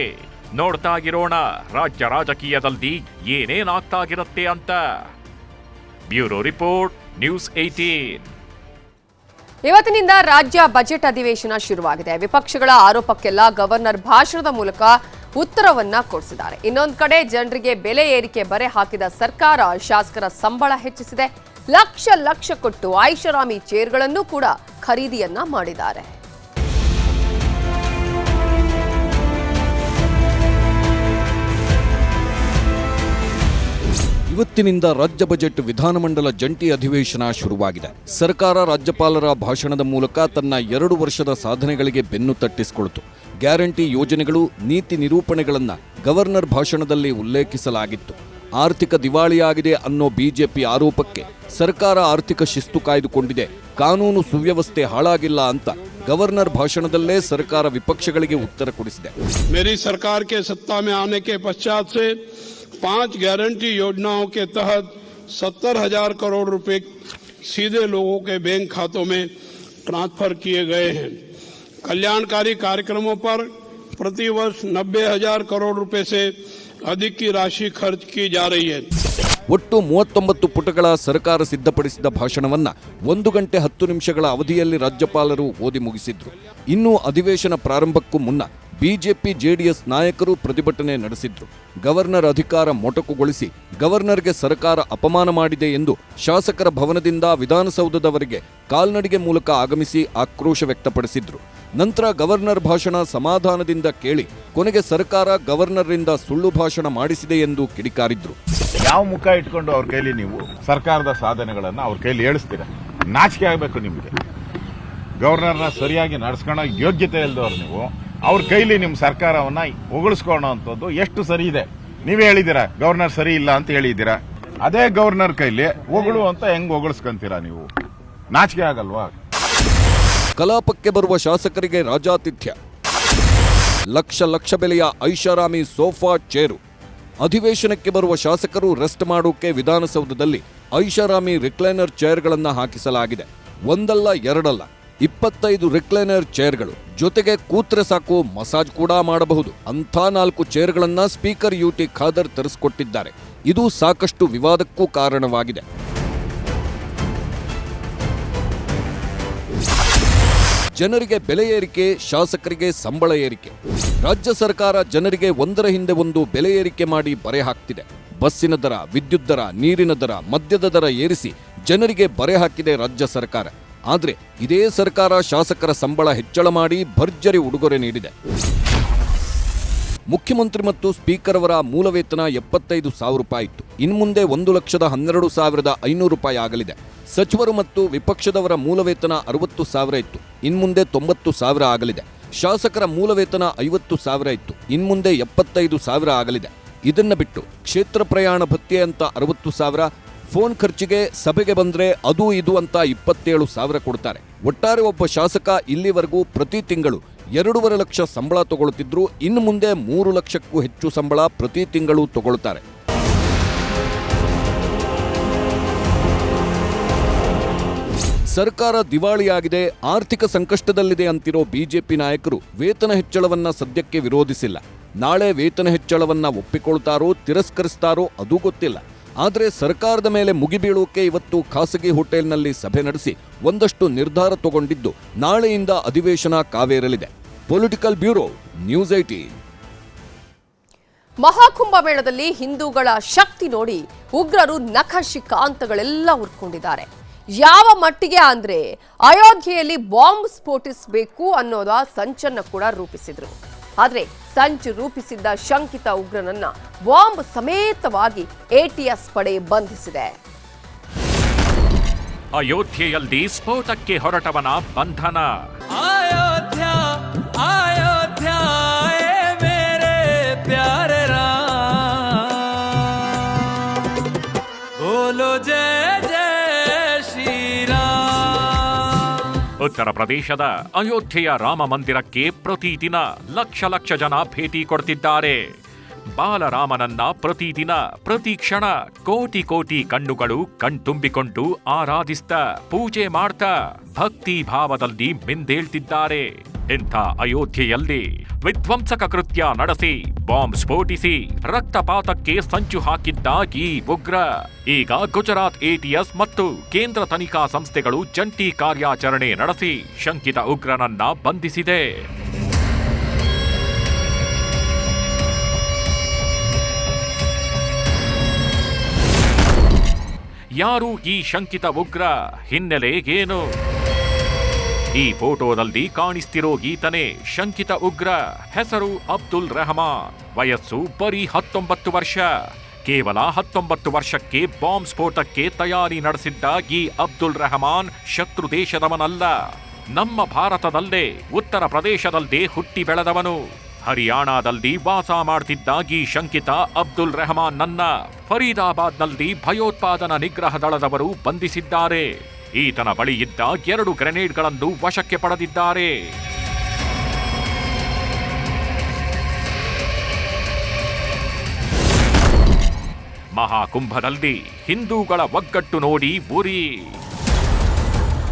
Speaker 10: ನೋಡ್ತಾ ಇರೋಣ ರಾಜ್ಯ ರಾಜಕೀಯದಲ್ಲಿ ಏನೇನಾಗ್ತಾಗಿರುತ್ತೆ ಅಂತ. ಬ್ಯೂರೋ ರಿಪೋರ್ಟ್, ನ್ಯೂಸ್ ಏಟೀನ್
Speaker 1: ಇವತ್ತಿನಿಂದ ರಾಜ್ಯ ಬಜೆಟ್ ಅಧಿವೇಶನ ಶುರುವಾಗಿದೆ. ವಿಪಕ್ಷಗಳ ಆರೋಪಕ್ಕೆಲ್ಲ ಗವರ್ನರ್ ಭಾಷಣದ ಮೂಲಕ ಉತ್ತರವನ್ನ ಕೊಡಿಸಿದ್ದಾರೆ. ಇನ್ನೊಂದು ಕಡೆ ಜನರಿಗೆ ಬೆಲೆ ಏರಿಕೆ ಬರೆ ಹಾಕಿದ ಸರ್ಕಾರ ಶಾಸಕರ ಸಂಬಳ ಹೆಚ್ಚಿಸಿದೆ. ಲಕ್ಷ ಲಕ್ಷ ಕೊಟ್ಟು ಐಷಾರಾಮಿ ಚೇರ್ಗಳನ್ನು ಕೂಡ ಖರೀದಿಯನ್ನ ಮಾಡಿದ್ದಾರೆ.
Speaker 6: ಇವತ್ತಿನಿಂದ ರಾಜ್ಯ ಬಜೆಟ್ ವಿಧಾನಮಂಡಲ ಜಂಟಿ ಅಧಿವೇಶನ ಶುರುವಾಗಿದೆ ಸರ್ಕಾರ ರಾಜ್ಯಪಾಲರ ಭಾಷಣದ ಮೂಲಕ ತನ್ನ ಎರಡು ವರ್ಷದ ಸಾಧನೆಗಳಿಗೆ ಬೆನ್ನು ತಟ್ಟಿಸಿಕೊಳ್ತು ಗ್ಯಾರಂಟಿ ಯೋಜನೆಗಳು ನೀತಿ ನಿರೂಪಣೆಗಳನ್ನು ಗವರ್ನರ್ ಭಾಷಣದಲ್ಲಿ ಉಲ್ಲೇಖಿಸಲಾಗಿತ್ತು ಆರ್ಥಿಕ ದಿವಾಳಿಯಾಗಿದೆ ಅನ್ನೋ ಬಿಜೆಪಿ ಆರೋಪಕ್ಕೆ ಸರ್ಕಾರ ಆರ್ಥಿಕ ಶಿಸ್ತು ಕಾಯ್ದುಕೊಂಡಿದೆ ಕಾನೂನು ಸುವ್ಯವಸ್ಥೆ ಹಾಳಾಗಿಲ್ಲ ಅಂತ ಗವರ್ನರ್ ಭಾಷಣದಲ್ಲೇ ಸರ್ಕಾರ ವಿಪಕ್ಷಗಳಿಗೆ ಉತ್ತರ ಕೊಡಿಸಿದೆ
Speaker 14: मेरी सरकार के सत्ता में आने के पश्चात से पांच गारंटी योजनाओं के तहत सत्तर हजार करोड़ रुपए सीधे लोगों के बैंक खातों में ट्रांसफर किए गए हैं कल्याणकारी कार्यक्रमों पर प्रतिवर्ष नब्बे हजार करोड़ रुपए से अधिक की राशि खर्च की जा रही है
Speaker 6: ಒಟ್ಟು ಮೂವತ್ತೊಂಬತ್ತು ಪುಟಗಳ ಸರ್ಕಾರ ಸಿದ್ಧಪಡಿಸಿದ ಭಾಷಣವನ್ನ ಒಂದು ಗಂಟೆ ಹತ್ತು ನಿಮಿಷಗಳ ಅವಧಿಯಲ್ಲಿ ರಾಜ್ಯಪಾಲರು ಓದಿ ಮುಗಿಸಿದ್ರು ಇನ್ನು ಅಧಿವೇಶನ ಪ್ರಾರಂಭಕ್ಕೂ ಮುನ್ನ ಬಿಜೆಪಿ ಜೆಡಿಎಸ್ ನಾಯಕರು ಪ್ರತಿಭಟನೆ ನಡೆಸಿದ್ರು. ಗವರ್ನರ್ ಅಧಿಕಾರ ಮೊಟಕುಗೊಳಿಸಿ ಗವರ್ನರ್ಗೆ ಸರ್ಕಾರ ಅಪಮಾನ ಮಾಡಿದೆ ಎಂದು ಶಾಸಕರ ಭವನದಿಂದ ವಿಧಾನಸೌಧದವರೆಗೆ ಕಾಲ್ನಡಿಗೆ ಮೂಲಕ ಆಗಮಿಸಿ ಆಕ್ರೋಶ ವ್ಯಕ್ತಪಡಿಸಿದ್ರು. ನಂತರ ಗವರ್ನರ್ ಭಾಷಣ ಸಮಾಧಾನದಿಂದ ಕೇಳಿ ಕೊನೆಗೆ ಸರ್ಕಾರ ಗವರ್ನರ್ರಿಂದ ಸುಳ್ಳು ಭಾಷಣ ಮಾಡಿಸಿದೆ ಎಂದು ಕಿಡಿಕಾರಿದ್ರು.
Speaker 14: ಯಾವ ಮುಖ ಇಟ್ಕೊಂಡು ಅವ್ರ ಕೈಲಿ ನೀವು ಸರ್ಕಾರದ ಸಾಧನೆಗಳನ್ನು ಅವ್ರ ಕೈಲಿ ಹೇಳಿಸ್ತೀರ ನಾಚಿಕೆ ಆಗಬೇಕು ನಿಮಗೆ. ಗವರ್ನರ್ನ ಸರಿಯಾಗಿ ನಡೆಸ್ಕೊಳ್ಳೋ ಯೋಗ್ಯತೆ ಇಲ್ದವ್ರು ನೀವು. ಅವ್ರ ಕೈಲಿ ನಿಮ್ಮ ಸರ್ಕಾರವನ್ನ ಹೊಗಳಿಸ್ಕೊಳ್ಳೋ ಅಂಥದ್ದು ಎಷ್ಟು ಸರಿ ಇದೆ. ನೀವೇ ಹೇಳಿದ್ದೀರಾ, ಗವರ್ನರ್ ಸರಿ ಇಲ್ಲ ಅಂತ ಹೇಳಿದ್ದೀರಾ? ಅದೇ ಗವರ್ನರ್ ಕೈಲಿ ಹೊಗಳು ಅಂತ ಹೆಂಗ್ ಹೊಗಳಿಸ್ಕೊಂತೀರಾ ನೀವು? ನಾಚಿಕೆ ಆಗಲ್ವಾ?
Speaker 6: ಕಲಾಪಕ್ಕೆ ಬರುವ ಶಾಸಕರಿಗೆ ರಾಜಾತಿಥ್ಯ. ಲಕ್ಷ ಲಕ್ಷ ಬೆಲೆಯ ಐಷಾರಾಮಿ ಸೋಫಾ ಚೇರು. ಅಧಿವೇಶನಕ್ಕೆ ಬರುವ ಶಾಸಕರು ರೆಸ್ಟ್ ಮಾಡೋಕೆ ವಿಧಾನಸೌಧದಲ್ಲಿ ಐಷಾರಾಮಿ ರಿಕ್ಲೈನರ್ ಚೇರ್ಗಳನ್ನು ಹಾಕಿಸಲಾಗಿದೆ. ಒಂದಲ್ಲ ಎರಡಲ್ಲ. ಇಪ್ಪತ್ತೈದು ರಿಕ್ಲೈನರ್ ಚೇರ್ಗಳು, ಜೊತೆಗೆ ಕೂತ್ರೆ ಸಾಕು, ಮಸಾಜ್ ಕೂಡ ಮಾಡಬಹುದು. ಅಂಥ ನಾಲ್ಕು ಚೇರ್ಗಳನ್ನ ಸ್ಪೀಕರ್ ಯುಟಿ ಖಾದರ್ ತರಿಸಿಕೊಟ್ಟಿದ್ದಾರೆ. ಇದು ಸಾಕಷ್ಟು ವಿವಾದಕ್ಕೂ ಕಾರಣವಾಗಿದೆ. ಜನರಿಗೆ ಬೆಲೆ ಏರಿಕೆ, ಶಾಸಕರಿಗೆ ಸಂಬಳ ಏರಿಕೆ. ರಾಜ್ಯ ಸರ್ಕಾರ ಜನರಿಗೆ ಒಂದರ ಹಿಂದೆ ಒಂದು ಬೆಲೆ ಏರಿಕೆ ಮಾಡಿ ಬರೆ ಹಾಕ್ತಿದೆ. ಬಸ್ಸಿನ ದರ, ವಿದ್ಯುತ್ ದರ, ನೀರಿನ ದರ, ಮದ್ಯದ ದರ ಏರಿಸಿ ಜನರಿಗೆ ಬರೆ ಹಾಕಿದೆ ರಾಜ್ಯ ಸರ್ಕಾರ. ಆದ್ರೆ ಇದೇ ಸರ್ಕಾರ ಶಾಸಕರ ಸಂಬಳ ಹೆಚ್ಚಳ ಮಾಡಿ ಭರ್ಜರಿ ಉಡುಗೊರೆ ನೀಡಿದೆ. ಮುಖ್ಯಮಂತ್ರಿ ಮತ್ತು ಸ್ಪೀಕರ್ ಅವರ ಮೂಲ ವೇತನ ಎಪ್ಪತ್ತೈದು ಸಾವಿರ ರೂಪಾಯಿ ಇತ್ತು. ಇನ್ಮುಂದೆ ಒಂದು ಲಕ್ಷದ ಹನ್ನೆರಡು ಸಾವಿರದ ಐನೂರು ರೂಪಾಯಿ ಆಗಲಿದೆ. ಸಚಿವರು ಮತ್ತು ವಿಪಕ್ಷದವರ ಮೂಲ ವೇತನ ಅರವತ್ತು ಸಾವಿರ ಇತ್ತು. ಇನ್ಮುಂದೆ ತೊಂಬತ್ತು ಸಾವಿರ ಆಗಲಿದೆ. ಶಾಸಕರ ಮೂಲ ವೇತನ ಐವತ್ತು ಸಾವಿರ ಇತ್ತು. ಇನ್ಮುಂದೆ ಎಪ್ಪತ್ತೈದು ಸಾವಿರ ಆಗಲಿದೆ. ಇದನ್ನು ಬಿಟ್ಟು ಕ್ಷೇತ್ರ ಪ್ರಯಾಣ ಭತ್ಯೆ ಅಂತ ಅರವತ್ತು ಸಾವಿರ ಫೋನ್ ಖರ್ಚಿಗೆ ಸಭೆಗೆ ಬಂದರೆ ಅದು ಇದು ಅಂತ ಇಪ್ಪತ್ತೇಳು ಸಾವಿರ ಕೊಡ್ತಾರೆ. ಒಟ್ಟಾರೆ ಒಬ್ಬ ಶಾಸಕ ಇಲ್ಲಿವರೆಗೂ ಪ್ರತಿ ತಿಂಗಳು ಎರಡೂವರೆ ಲಕ್ಷ ಸಂಬಳ ತಗೊಳ್ತಿದ್ರು ಇನ್ನು ಮುಂದೆ ಮೂರು ಲಕ್ಷಕ್ಕೂ ಹೆಚ್ಚು ಸಂಬಳ ಪ್ರತಿ ತಿಂಗಳು ತಗೊಳ್ತಾರೆ. ಸರ್ಕಾರ ದಿವಾಳಿಯಾಗಿದೆ, ಆರ್ಥಿಕ ಸಂಕಷ್ಟದಲ್ಲಿದೆ ಅಂತಿರೋ ಬಿಜೆಪಿ ನಾಯಕರು ವೇತನ ಹೆಚ್ಚಳವನ್ನ ಸದ್ಯಕ್ಕೆ ವಿರೋಧಿಸಿಲ್ಲ. ನಾಳೆ ವೇತನ ಹೆಚ್ಚಳವನ್ನ ಒಪ್ಪಿಕೊಳ್ತಾರೋ, ತಿರಸ್ಕರಿಸ್ತಾರೋ ಅದೂ ಗೊತ್ತಿಲ್ಲ. ಆದರೆ ಸರ್ಕಾರದ ಮೇಲೆ ಮುಗಿಬೀಳೋಕೆ ಇವತ್ತು ಖಾಸಗಿ ಹೋಟೆಲ್ನಲ್ಲಿ ಸಭೆ ನಡೆಸಿ ಒಂದಷ್ಟು ನಿರ್ಧಾರ ತಗೊಂಡಿದ್ದು ನಾಳೆಯಿಂದ ಅಧಿವೇಶನ ಕಾವೇರಲಿದೆ. ಪೊಲಿಟಿಕಲ್ ಬ್ಯೂರೋ ನ್ಯೂಸ್ ಮಹಾಕುಂಭ
Speaker 1: ಮೇಳದಲ್ಲಿ ಹಿಂದೂಗಳ ಶಕ್ತಿ ನೋಡಿ ಉಗ್ರರು ನಖ ಶಿಕಾಂತಗಳೆಲ್ಲ ಉರ್ಕೊಂಡಿದ್ದಾರೆ ಯಾವ ಮಟ್ಟಿಗೆ ಅಂದ್ರೆ ಅಯೋಧ್ಯೆಯಲ್ಲಿ ಬಾಂಬ್ ಸ್ಫೋಟಿಸಬೇಕು ಅನ್ನೋದ ಸಂಚನ್ನ ಕೂಡ ರೂಪಿಸಿದ್ರು. ಆದರೆ ಸಂಚು ರೂಪಿಸಿದ್ದ ಶಂಕಿತ ಉಗ್ರನನ್ನ ಬಾಂಬ್ ಸಮೇತವಾಗಿ ಎಟಿಎಸ್ ಪಡೆ ಬಂಧಿಸಿದೆ.
Speaker 10: ಅಯೋಧ್ಯೆಯಲ್ಲಿ ಸ್ಫೋಟಕ್ಕೆ ಹೊರಟವನ ಬಂಧನ.
Speaker 15: ಅಯೋಧ್ಯ ಅಯೋಧ್ಯ ಪ್ಯಾರೆ
Speaker 10: ಉತ್ತರ ಪ್ರದೇಶದ ಅಯೋಧ್ಯೆಯ ರಾಮ ಮಂದಿರಕ್ಕೆ ಪ್ರತಿದಿನ ಲಕ್ಷ ಲಕ್ಷ ಜನ ಭೇಟಿ ಕೊಡ್ತಿದ್ದಾರೆ. ಬಾಲರಾಮನನ್ನ ಪ್ರತಿದಿನ ಪ್ರತಿ ಕ್ಷಣ ಕೋಟಿ ಕೋಟಿ ಕಣ್ಣುಗಳು ಕಣ್ತುಂಬಿಕೊಂಡು ಆರಾಧಿಸ್ತಾ ಪೂಜೆ ಮಾಡ್ತಾ ಭಕ್ತಿ ಭಾವದಲ್ಲಿ ಮಿಂದೇಳ್ತಿದ್ದಾರೆ. ಇಂಥ ಅಯೋಧ್ಯೆಯಲ್ಲಿ ವಿಧ್ವಂಸಕ ಕೃತ್ಯ ನಡೆಸಿ ಬಾಂಬ್ ಸ್ಫೋಟಿಸಿ ರಕ್ತಪಾತಕ್ಕೆ ಸಂಚು ಹಾಕಿದ್ದ ಈ ಉಗ್ರ. ಈಗ ಗುಜರಾತ್ ಎಟಿಎಸ್ ಮತ್ತು ಕೇಂದ್ರ ತನಿಖಾ ಸಂಸ್ಥೆಗಳು ಜಂಟಿ ಕಾರ್ಯಾಚರಣೆ ನಡೆಸಿ ಶಂಕಿತ ಉಗ್ರನನ್ನ ಬಂಧಿಸಿದೆ. ಯಾರು ಈ ಶಂಕಿತ ಉಗ್ರ? ಹಿನ್ನೆಲೆ ಏನು? ಈ ಫೋಟೋದಲ್ಲಿ ಕಾಣಿಸ್ತಿರೋ ಈತನೇ ಶಂಕಿತ ಉಗ್ರ. ಹೆಸರು ಅಬ್ದುಲ್ ರೆಹಮಾನ್. ವಯಸ್ಸು ಬರೀ ಹತ್ತೊಂಬತ್ತು ವರ್ಷ. ಕೇವಲ ಹತ್ತೊಂಬತ್ತು ವರ್ಷಕ್ಕೆ ಬಾಂಬ್ ಸ್ಫೋಟಕ್ಕೆ ತಯಾರಿ ನಡೆಸಿದ್ದ ಈ ಅಬ್ದುಲ್ ರೆಹಮಾನ್ ಶತ್ರು ದೇಶದವನಲ್ಲ. ನಮ್ಮ ಭಾರತದಲ್ಲೇ ಉತ್ತರ ಪ್ರದೇಶದಲ್ಲೇ ಹುಟ್ಟಿ ಬೆಳೆದವನು. ಹರಿಯಾಣದಲ್ಲಿ ವಾಸ ಮಾಡ್ತಿದ್ದ ಈ ಶಂಕಿತ ಅಬ್ದುಲ್ ರೆಹಮಾನ್ ನನ್ನ ಫರೀದಾಬಾದ್ನಲ್ಲಿ ಭಯೋತ್ಪಾದನಾ ನಿಗ್ರಹ ದಳದವರು ಬಂಧಿಸಿದ್ದಾರೆ. ಈತನ ಬಳಿ ಇದ್ದ ಎರಡು ಗ್ರೆನೇಡ್ಗಳನ್ನು ವಶಕ್ಕೆ ಪಡೆದಿದ್ದಾರೆ. ಮಹಾಕುಂಭದಲ್ಲಿ ಹಿಂದೂಗಳ ಒಗ್ಗಟ್ಟು ನೋಡಿ ಉರಿ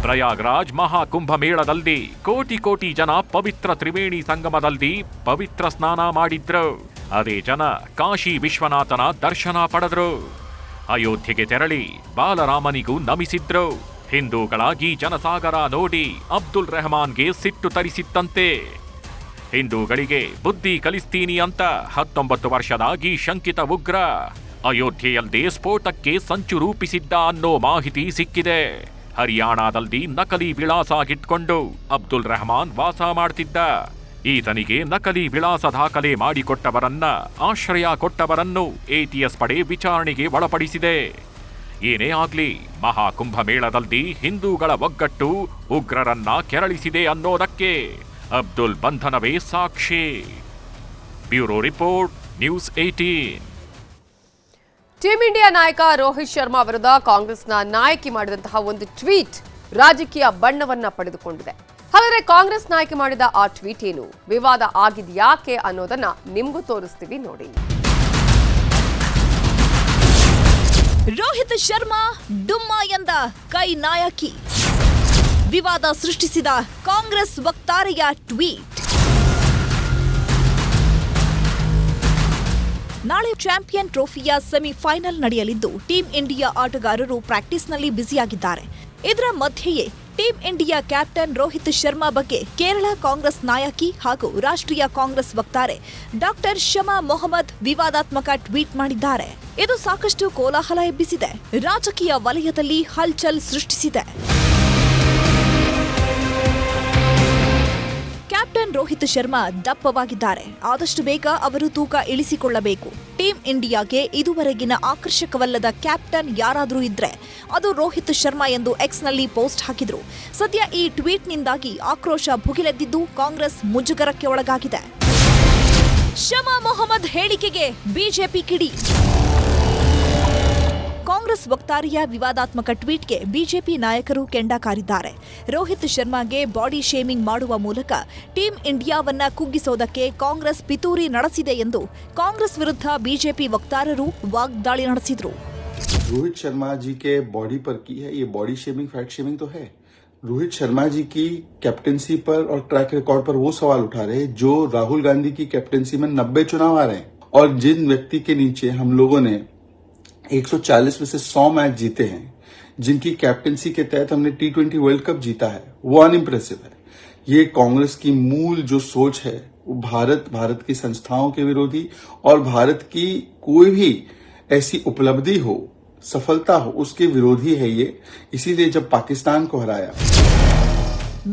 Speaker 10: ಪ್ರಯಾಗ್ರಾಜ್ ಮಹಾಕುಂಭ ಮೇಳದಲ್ಲಿ ಕೋಟಿ ಕೋಟಿ ಜನ ಪವಿತ್ರ ತ್ರಿವೇಣಿ ಸಂಗಮದಲ್ಲಿ ಪವಿತ್ರ ಸ್ನಾನ ಮಾಡಿದ್ರು. ಅದೇ ಜನ ಕಾಶಿ ವಿಶ್ವನಾಥನ ದರ್ಶನ ಪಡೆದ್ರು. ಅಯೋಧ್ಯೆಗೆ ತೆರಳಿ ಬಾಲರಾಮನಿಗೂ ನಮಿಸಿದ್ರು. ಹಿಂದೂಗಳ ಈ ಜನಸಾಗರ ನೋಡಿ ಅಬ್ದುಲ್ ರೆಹಮಾನ್ಗೆ ಸಿಟ್ಟು ತರಿಸಿತ್ತಂತೆ. ಹಿಂದೂಗಳಿಗೆ ಬುದ್ಧಿ ಕಲಿಸ್ತೀನಿ ಅಂತ ಹತ್ತೊಂಬತ್ತು ವರ್ಷದಾಗಿ ಶಂಕಿತ ಉಗ್ರ ಅಯೋಧ್ಯೆಯಲ್ಲದೆ ಸ್ಫೋಟಕ್ಕೆ ಸಂಚು ರೂಪಿಸಿದ್ದ ಅನ್ನೋ ಮಾಹಿತಿ ಸಿಕ್ಕಿದೆ. ಹರಿಯಾಣದಲ್ಲಿ ನಕಲಿ ವಿಳಾಸ ಇಟ್ಕೊಂಡು ಅಬ್ದುಲ್ ರೆಹಮಾನ್ ವಾಸ ಮಾಡ್ತಿದ್ದ. ಈತನಿಗೆ ನಕಲಿ ವಿಳಾಸ ದಾಖಲೆ ಮಾಡಿಕೊಟ್ಟವರನ್ನ, ಆಶ್ರಯ ಕೊಟ್ಟವರನ್ನು ಎಟಿಎಸ್ ಪಡೆ ವಿಚಾರಣೆಗೆ ಒಳಪಡಿಸಿದೆ. ಏನೇ ಆಗ್ಲಿ ಮಹಾಕುಂಭ ಮೇಳದಲ್ಲಿ ಹಿಂದೂಗಳ ಒಗ್ಗಟ್ಟು ಉಗ್ರರನ್ನ ಕೆರಳಿಸಿದೆ ಅನ್ನೋದಕ್ಕೆ ಅಬ್ದುಲ್ ಬಂಧನವೇ ಸಾಕ್ಷಿ. Bureau report, news eighteen
Speaker 1: team India ನಾಯಕ ರೋಹಿತ್ ಶರ್ಮಾ ವಿರುದ್ಧ ಕಾಂಗ್ರೆಸ್ನ ನಾಯಕಿ ಮಾಡಿದಂತಹ ಒಂದು ಟ್ವೀಟ್ ರಾಜಕೀಯ ಬಣ್ಣವನ್ನ ಪಡೆದುಕೊಂಡಿದೆ. ಹಾಗಾದ್ರೆ ಕಾಂಗ್ರೆಸ್ ನಾಯಕಿ ಮಾಡಿದ ಆ ಟ್ವೀಟ್ ಏನು? ವಿವಾದ ಆಗಿದ್ಯಾಕೆ ಅನ್ನೋದನ್ನ ನಿಮ್ಗೂ ತೋರಿಸ್ತೀವಿ ನೋಡಿ.
Speaker 16: ರೋಹಿತ್ ಶರ್ಮಾ ಡುಮ್ಮ ಎಂದ ಕೈ ನಾಯಕಿ. ವಿವಾದ ಸೃಷ್ಟಿಸಿದ ಕಾಂಗ್ರೆಸ್ ವಕ್ತಾರೆಯ ಟ್ವೀಟ್. ನಾಳೆ ಚಾಂಪಿಯನ್ ಟ್ರೋಫಿಯ ಸೆಮಿಫೈನಲ್ ನಡೆಯಲಿದ್ದು, ಟೀಂ ಇಂಡಿಯಾ ಆಟಗಾರರು ಪ್ರಾಕ್ಟೀಸ್ನಲ್ಲಿ ಬ್ಯುಸಿಯಾಗಿದ್ದಾರೆ. ಇದರ ಮಧ್ಯೆಯೇ team India captain Rohit Sharma ಬಗ್ಗೆ ಕೇರಳ ಕಾಂಗ್ರೆಸ್ ನಾಯಕಿ ಹಾಗೂ ರಾಷ್ಟ್ರೀಯ ಕಾಂಗ್ರೆಸ್ ವಕ್ತಾರೆ ಡಾಕ್ಟರ್ ಶಮಾ ಮೊಹಮ್ಮದ್ ವಿವಾದಾತ್ಮಕ ಟ್ವೀಟ್ ಮಾಡಿದ್ದಾರೆ. ಇದು ಸಾಕಷ್ಟು ಕೋಲಾಹಲ ಎಬ್ಬಿಸಿದೆ. ರಾಜಕೀಯ ವಲಯದಲ್ಲಿ ಹಲ್ಚಲ್ ಸೃಷ್ಟಿಸಿದೆ. ಕ್ಯಾಪ್ಟನ್ ರೋಹಿತ್ ಶರ್ಮಾ ದಪ್ಪವಾಗಿದ್ದಾರೆ. ಆದಷ್ಟು ಬೇಗ ಅವರು ತೂಕ ಇಳಿಸಿಕೊಳ್ಳಬೇಕು. ಟೀಂ ಇಂಡಿಯಾಗೆ ಇದುವರೆಗಿನ ಆಕರ್ಷಕವಲ್ಲದ ಕ್ಯಾಪ್ಟನ್ ಯಾರಾದರೂ ಇದ್ರೆ ಅದು ರೋಹಿತ್ ಶರ್ಮಾ ಎಂದು ಎಕ್ಸ್ನಲ್ಲಿ ಪೋಸ್ಟ್ ಹಾಕಿದ್ರು. ಸದ್ಯ ಈ ಟ್ವೀಟ್ನಿಂದಾಗಿ ಆಕ್ರೋಶ ಭುಗಿಲೆದ್ದಿದ್ದು ಕಾಂಗ್ರೆಸ್ ಮುಜುಗರಕ್ಕೆ ಒಳಗಾಗಿದೆ. ಶಮಾ ಮೊಹಮ್ಮದ್ ಹೇಳಿಕೆಗೆ ಬಿಜೆಪಿ ಕಿಡಿ. ಕಾಂಗ್ರೆಸ್ ವಕ್ತಾರಿಯ ವಿವಾದಾತ್ಮಕ ಟ್ವೀಟ್ಗೆ ಬಿಜೆಪಿ ನಾಯಕರು ಕೆಂಡ ಕಾರಿದ್ದಾರೆ ರೋಹಿತ್ ಶರ್ಮಾಗೆ ಬಾಡಿ ಶೇಮಿಂಗ್ ಮಾಡುವ ಮೂಲಕ ಟೀಂ ಇಂಡಿಯಾವನ್ನ ಕುಗ್ಗಿಸೋದಕ್ಕೆ ಕಾಂಗ್ರೆಸ್ ಪಿತೂರಿ ನಡೆಸಿದೆ ಎಂದು ಕಾಂಗ್ರೆಸ್ ವಿರುದ್ಧ ಬಿಜೆಪಿ ವಕ್ತಾರರು ವಾಗ್ದಾಳಿ ನಡೆಸಿದ್ರು
Speaker 17: रोहित शर्मा जी के बॉडी पर की है ये बॉडी शेमिंग फैट शेमिंग तो है रोहित शर्मा जी की कैप्टनसी पर और ट्रैक रिकॉर्ड पर वो सवाल उठा रहे हैं जो राहुल गांधी की कैप्टनसी में 90 चुनाव आ रहे हैं और जिन व्यक्ति के नीचे हम लोगों ने 140 में से 100 मैच जीते हैं, जिनकी कैप्टनसी के तहत हमने टी ट्वेंटी वर्ल्ड कप जीता है। वो अनइम्प्रेसिव है। ये कांग्रेस की मूल जो सोच है, वो भारत भारत की संस्थाओं के विरोधी और भारत की कोई भी ऐसी उपलब्धि हो, सफलता हो, उसके विरोधी है ये। इसीलिए जब पाकिस्तान को हराया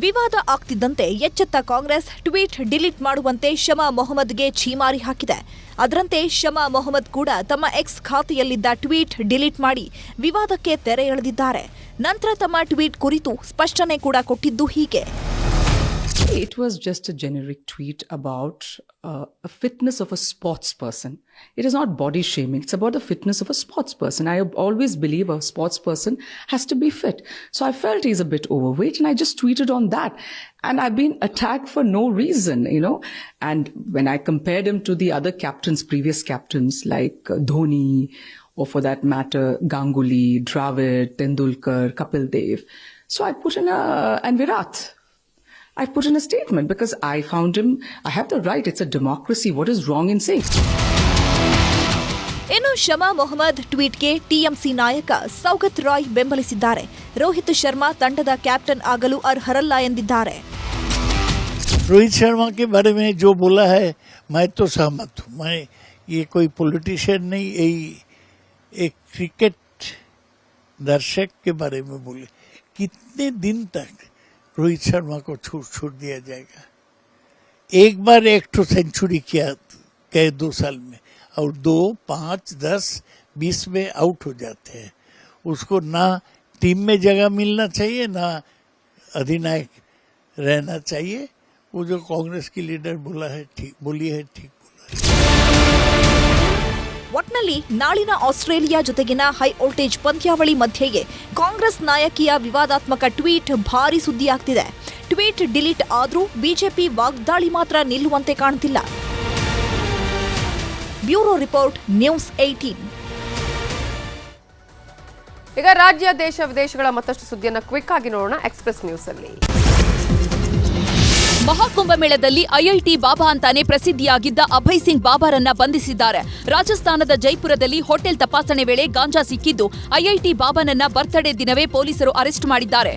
Speaker 16: ವಿವಾದ ಆಗ್ತಿದ್ದಂತೆ ಎಚ್ಚೆತ್ತ ಕಾಂಗ್ರೆಸ್ ಟ್ವೀಟ್ ಡಿಲೀಟ್ ಮಾಡುವಂತೆ ಶಮಾ ಮೊಹಮ್ಮದ್ಗೆ ಛೀಮಾರಿ ಹಾಕಿದೆ. ಅದರಂತೆ ಶಮಾ ಮೊಹಮ್ಮದ್ ಕೂಡ ತಮ್ಮ ಎಕ್ಸ್ ಖಾತೆಯಲ್ಲಿದ್ದ ಟ್ವೀಟ್ ಡಿಲೀಟ್ ಮಾಡಿ ವಿವಾದಕ್ಕೆ ತೆರೆ ಎಳೆದಿದ್ದಾರೆ. ನಂತರ ತಮ್ಮ ಟ್ವೀಟ್ ಕುರಿತು ಸ್ಪಷ್ಟನೆ ಕೂಡ ಕೊಟ್ಟಿದ್ದು ಹೀಗೆ.
Speaker 18: It was just a generic tweet about uh, a fitness of a sports person. It is not body shaming. It's about the fitness of a sports person. I always believe a sports person has to be fit. So I felt he's a bit overweight and I just tweeted on that. And I've been attacked for no reason, you know. And when I compared him to the other captains, previous captains like uh, Dhoni, or for that matter, Ganguly, Dravid, Tendulkar, Kapil Dev. So I put in a, and Virat. I put in a statement because I found him, I have the right, it's a democracy. What is wrong in saying?
Speaker 16: ಇನ್ನು Shama Mohammed ಟ್ವೀಟ್ಗೆ TMC ನಾಯಕ ಸೌಗತ್ ರಾಯ್ ಬೆಂಬಲಿಸಿದ್ದಾರೆ ರೋಹಿತ್ ಶರ್ಮಾ ತಂಡದ captain ಆಗಲು ಅರ್ಹರಲ್ಲ ಎಂದಿದ್ದಾರೆ
Speaker 19: रोहित शर्मा के बारे में जो बोला है मैं तो सहमत हूँ मैं ये कोई पॉलिटिशियन नहीं यही एक क्रिकेट दर्शक के बारे में बोले कितने दिन तक रोहित शर्मा को छूट छूट दिया जाएगा। एक बार एक तो सेंचुरी किया, गए दो साल में, और दो, पाँच, दस, बीस में आउट हो जाते हैं। उसको ना टीम में जगह मिलना चाहिए, ना अधिनायक रहना चाहिए। वो जो कांग्रेस की लीडर बोला है, ठीक, बोली है, ठीक
Speaker 16: ಒಟ್ನಲ್ಲಿ ನಾಳಿನ ಆಸ್ಟ್ರೇಲಿಯಾ ಜೊತೆಗಿನ ಹೈ ವೋಲ್ಟೇಜ್ ಪಂದ್ಯಾವಳಿ ಮಧ್ಯೆಯೇ ಕಾಂಗ್ರೆಸ್ ನಾಯಕಿಯ ವಿವಾದಾತ್ಮಕ ಟ್ವೀಟ್ ಭಾರಿ ಸುದ್ದಿಯಾಗ್ತಿದೆ. ಟ್ವೀಟ್ ಡಿಲೀಟ್ ಆದರೂ ಬಿಜೆಪಿ ವಾಗ್ದಾಳಿ ಮಾತ್ರ ನಿಲ್ಲುವಂತೆ ಕಾಣ್ತಿಲ್ಲ. ಬ್ಯೂರೋ ರಿಪೋರ್ಟ್, ನ್ಯೂಸ್ ಏಟೀನ್
Speaker 1: ಈಗ ರಾಜ್ಯ, ದೇಶ, ವಿದೇಶಗಳ ಮತ್ತಷ್ಟು ಸುದ್ದಿಯನ್ನು ಕ್ವಿಕ್ ಆಗಿ ನೋಡೋಣ. ಎಕ್ಸ್ಪ್ರೆಸ್ ನ್ಯೂಸ್ ಅಲ್ಲಿ
Speaker 16: ಮಹಾಕುಂಭಮೇಳದಲ್ಲಿ ಐಐಟಿ ಬಾಬಾ ಅಂತಾನೆ ಪ್ರಸಿದ್ಧಿಯಾಗಿದ್ದ ಅಭಯ್ ಸಿಂಗ್ ಬಾಬಾರನ್ನ ಬಂಧಿಸಿದ್ದಾರೆ. ರಾಜಸ್ಥಾನದ ಜೈಪುರದಲ್ಲಿ ಹೋಟೆಲ್ ತಪಾಸಣೆ ವೇಳೆ ಗಾಂಜಾ ಸಿಕ್ಕಿದ್ದು, ಐಐಟಿ ಬಾಬಾನನ್ನ ಬರ್ತ್ಡೇ ದಿನವೇ ಪೊಲೀಸರು ಅರೆಸ್ಟ್ ಮಾಡಿದ್ದಾರೆ.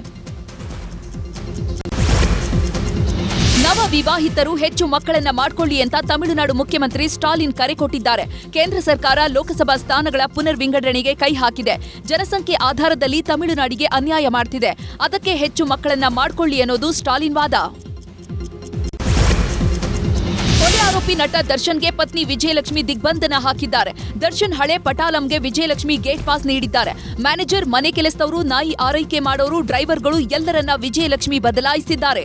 Speaker 16: ನವ ವಿವಾಹಿತರು ಹೆಚ್ಚು ಮಕ್ಕಳನ್ನ ಮಾಡ್ಕೊಳ್ಳಿ ಅಂತ ತಮಿಳುನಾಡು ಮುಖ್ಯಮಂತ್ರಿ ಸ್ಟಾಲಿನ್ ಕರೆ ಕೊಟ್ಟಿದ್ದಾರೆ. ಕೇಂದ್ರ ಸರ್ಕಾರ ಲೋಕಸಭಾ ಸ್ಥಾನಗಳ ಪುನರ್ ವಿಂಗಡಣೆಗೆ ಕೈ ಹಾಕಿದೆ. ಜನಸಂಖ್ಯೆ ಆಧಾರದಲ್ಲಿ ತಮಿಳುನಾಡಿಗೆ ಅನ್ಯಾಯ ಮಾಡ್ತಿದೆ. ಅದಕ್ಕೆ ಹೆಚ್ಚು ಮಕ್ಕಳನ್ನ ಮಾಡ್ಕೊಳ್ಳಿ ಅನ್ನೋದು ಸ್ಟಾಲಿನ್ ವಾದ. ಆರೋಪಿ ನಟ ದರ್ಶನ್ಗೆ ಪತ್ನಿ ವಿಜಯಲಕ್ಷ್ಮಿ ದಿಗ್ಬಂಧನ ಹಾಕಿದ್ದಾರೆ. ದರ್ಶನ್ ಹಳೆ ಪಟಾಲಂಗೆ ವಿಜಯಲಕ್ಷ್ಮಿ ಗೇಟ್ ಪಾಸ್ ನೀಡಿದ್ದಾರೆ. ಮ್ಯಾನೇಜರ್ ಮನೆ ಕೆಲಸದವರು ನಾಯಿ ಆರೈಕೆ ಮಾಡೋರು ಡ್ರೈವರ್ಗಳು ಎಲ್ಲರನ್ನ ವಿಜಯಲಕ್ಷ್ಮಿ ಬದಲಾಯಿಸಿದ್ದಾರೆ.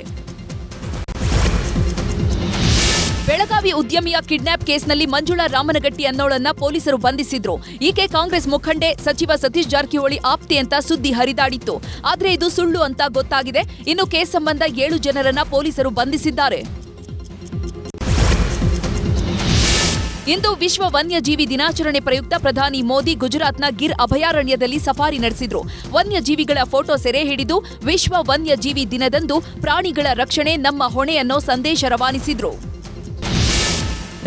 Speaker 16: ಬೆಳಗಾವಿ ಉದ್ಯಮಿಯ ಕಿಡ್ನಾಪ್ ಕೇಸ್ನಲ್ಲಿ ಮಂಜುಳಾ ರಾಮನಗಟ್ಟಿ ಅನ್ನೋಳನ್ನ ಪೊಲೀಸರು ಬಂಧಿಸಿದ್ರು. ಈಕೆ ಕಾಂಗ್ರೆಸ್ ಮುಖಂಡೆ, ಸಚಿವ ಸತೀಶ್ ಜಾರಕಿಹೊಳಿ ಆಪ್ತಿ ಅಂತ ಸುದ್ದಿ ಹರಿದಾಡಿತ್ತು. ಆದರೆ ಇದು ಸುಳ್ಳು ಅಂತ ಗೊತ್ತಾಗಿದೆ. ಇನ್ನು ಕೇಸ್ ಸಂಬಂಧ ಏಳು ಜನರನ್ನ ಪೊಲೀಸರು ಬಂಧಿಸಿದ್ದಾರೆ. ಇಂದು ವಿಶ್ವ ವನ್ಯಜೀವಿ ದಿನಾಚರಣೆ ಪ್ರಯುಕ್ತ ಪ್ರಧಾನಿ ಮೋದಿ ಗುಜರಾತ್ನ ಗಿರ್ ಅಭಯಾರಣ್ಯದಲ್ಲಿ ಸಫಾರಿ ನಡೆಸಿದ್ರು. ವನ್ಯಜೀವಿಗಳ ಫೋಟೋ ಸೆರೆ ಹಿಡಿದು ವಿಶ್ವ ವನ್ಯಜೀವಿ ದಿನದಂದು ಪ್ರಾಣಿಗಳ ರಕ್ಷಣೆ ನಮ್ಮ ಹೊಣೆಯನ್ನು ಸಂದೇಶ ರವಾನಿಸಿದ್ರು.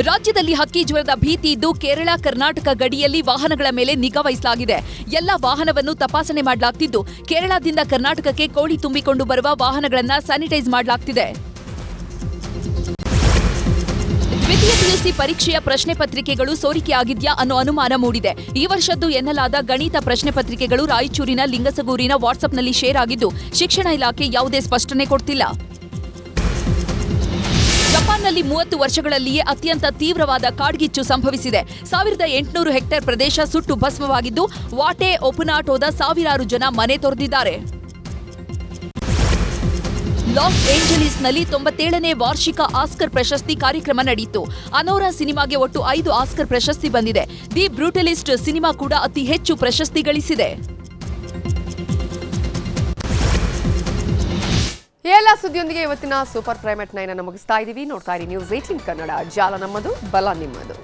Speaker 20: ರಾಜ್ಯದಲ್ಲಿ ಹಕ್ಕಿ ಜ್ವರದ ಭೀತಿ ಇದ್ದು ಕೇರಳ, ಕರ್ನಾಟಕ ಗಡಿಯಲ್ಲಿ ವಾಹನಗಳ ಮೇಲೆ ನಿಗಾ ವಹಿಸಲಾಗಿದೆ. ಎಲ್ಲ ವಾಹನವನ್ನು ತಪಾಸಣೆ ಮಾಡಲಾಗ್ತಿದ್ದು. ಕೇರಳದಿಂದ ಕರ್ನಾಟಕಕ್ಕೆ ಕೋಳಿ ತುಂಬಿಕೊಂಡು ಬರುವ ವಾಹನಗಳನ್ನು ಸ್ಯಾನಿಟೈಸ್ ಮಾಡಲಾಗ್ತಿದೆ. ದ್ವಿತೀಯ ಪಿಯುಸಿ ಪರೀಕ್ಷೆಯ ಪ್ರಶ್ನೆ ಪತ್ರಿಕೆಗಳು ಸೋರಿಕೆಯಾಗಿದ್ಯಾ ಅನ್ನೋ ಅನುಮಾನ ಮೂಡಿದೆ. ಈ ವರ್ಷದ್ದು ಎನ್ನಲಾದ ಗಣಿತ ಪ್ರಶ್ನೆ ಪತ್ರಿಕೆಗಳು ರಾಯಚೂರಿನ ಲಿಂಗಸಗೂರಿನ ವಾಟ್ಸ್ಆಪ್ನಲ್ಲಿ ಶೇರ್ ಆಗಿದ್ದು, ಶಿಕ್ಷಣ ಇಲಾಖೆ ಯಾವುದೇ ಸ್ಪಷ್ಟನೆ ಕೊಡ್ತಿಲ್ಲ. ಜಪಾನ್ನಲ್ಲಿ ಮೂವತ್ತು ವರ್ಷಗಳಲ್ಲಿಯೇ ಅತ್ಯಂತ ತೀವ್ರವಾದ ಕಾಡ್ಗಿಚ್ಚು ಸಂಭವಿಸಿದೆ. ಸಾವಿರದ ಎಂಟುನೂರು ಹೆಕ್ಟೇರ್ ಪ್ರದೇಶ ಸುಟ್ಟು ಭಸ್ಮವಾಗಿದ್ದು, ವಾಟೆ ಒಪುನಾಟೋದ ಸಾವಿರಾರು ಜನ ಮನೆ ತೊರೆದಿದ್ದಾರೆ. ಲಾಸ್ ಏಂಜಲೀಸ್ನಲ್ಲಿ ತೊಂಬತ್ತೇಳನೇ ವಾರ್ಷಿಕ ಆಸ್ಕರ್ ಪ್ರಶಸ್ತಿ ಕಾರ್ಯಕ್ರಮ ನಡೆಯಿತು. ಅನೋರಾ ಸಿನಿಮಾಗೆ ಒಟ್ಟು ಐದು ಆಸ್ಕರ್ ಪ್ರಶಸ್ತಿ ಬಂದಿದೆ. ದಿ ಬ್ರೂಟಲಿಸ್ಟ್ ಸಿನಿಮಾ ಕೂಡ ಅತಿ ಹೆಚ್ಚು ಪ್ರಶಸ್ತಿ ಗಳಿಸಿದೆ.
Speaker 1: ಎಲ್ಲ ಸುದ್ದಿಯೊಂದಿಗೆ ಇವತ್ತಿನ ಸೂಪರ್ ಪ್ರೈಮೇಟ್ ನೈನ್ ಮುಗಿಸ್ತಾ ಇದ್ದೀವಿ ನೋಡ್ತಾ ಇರಿ ನ್ಯೂಸ್ ಏಟೀನ್ ಕನ್ನಡ. ಜಾಲ ನಮ್ಮದು, ಬಲ ನಿಮ್ಮದು.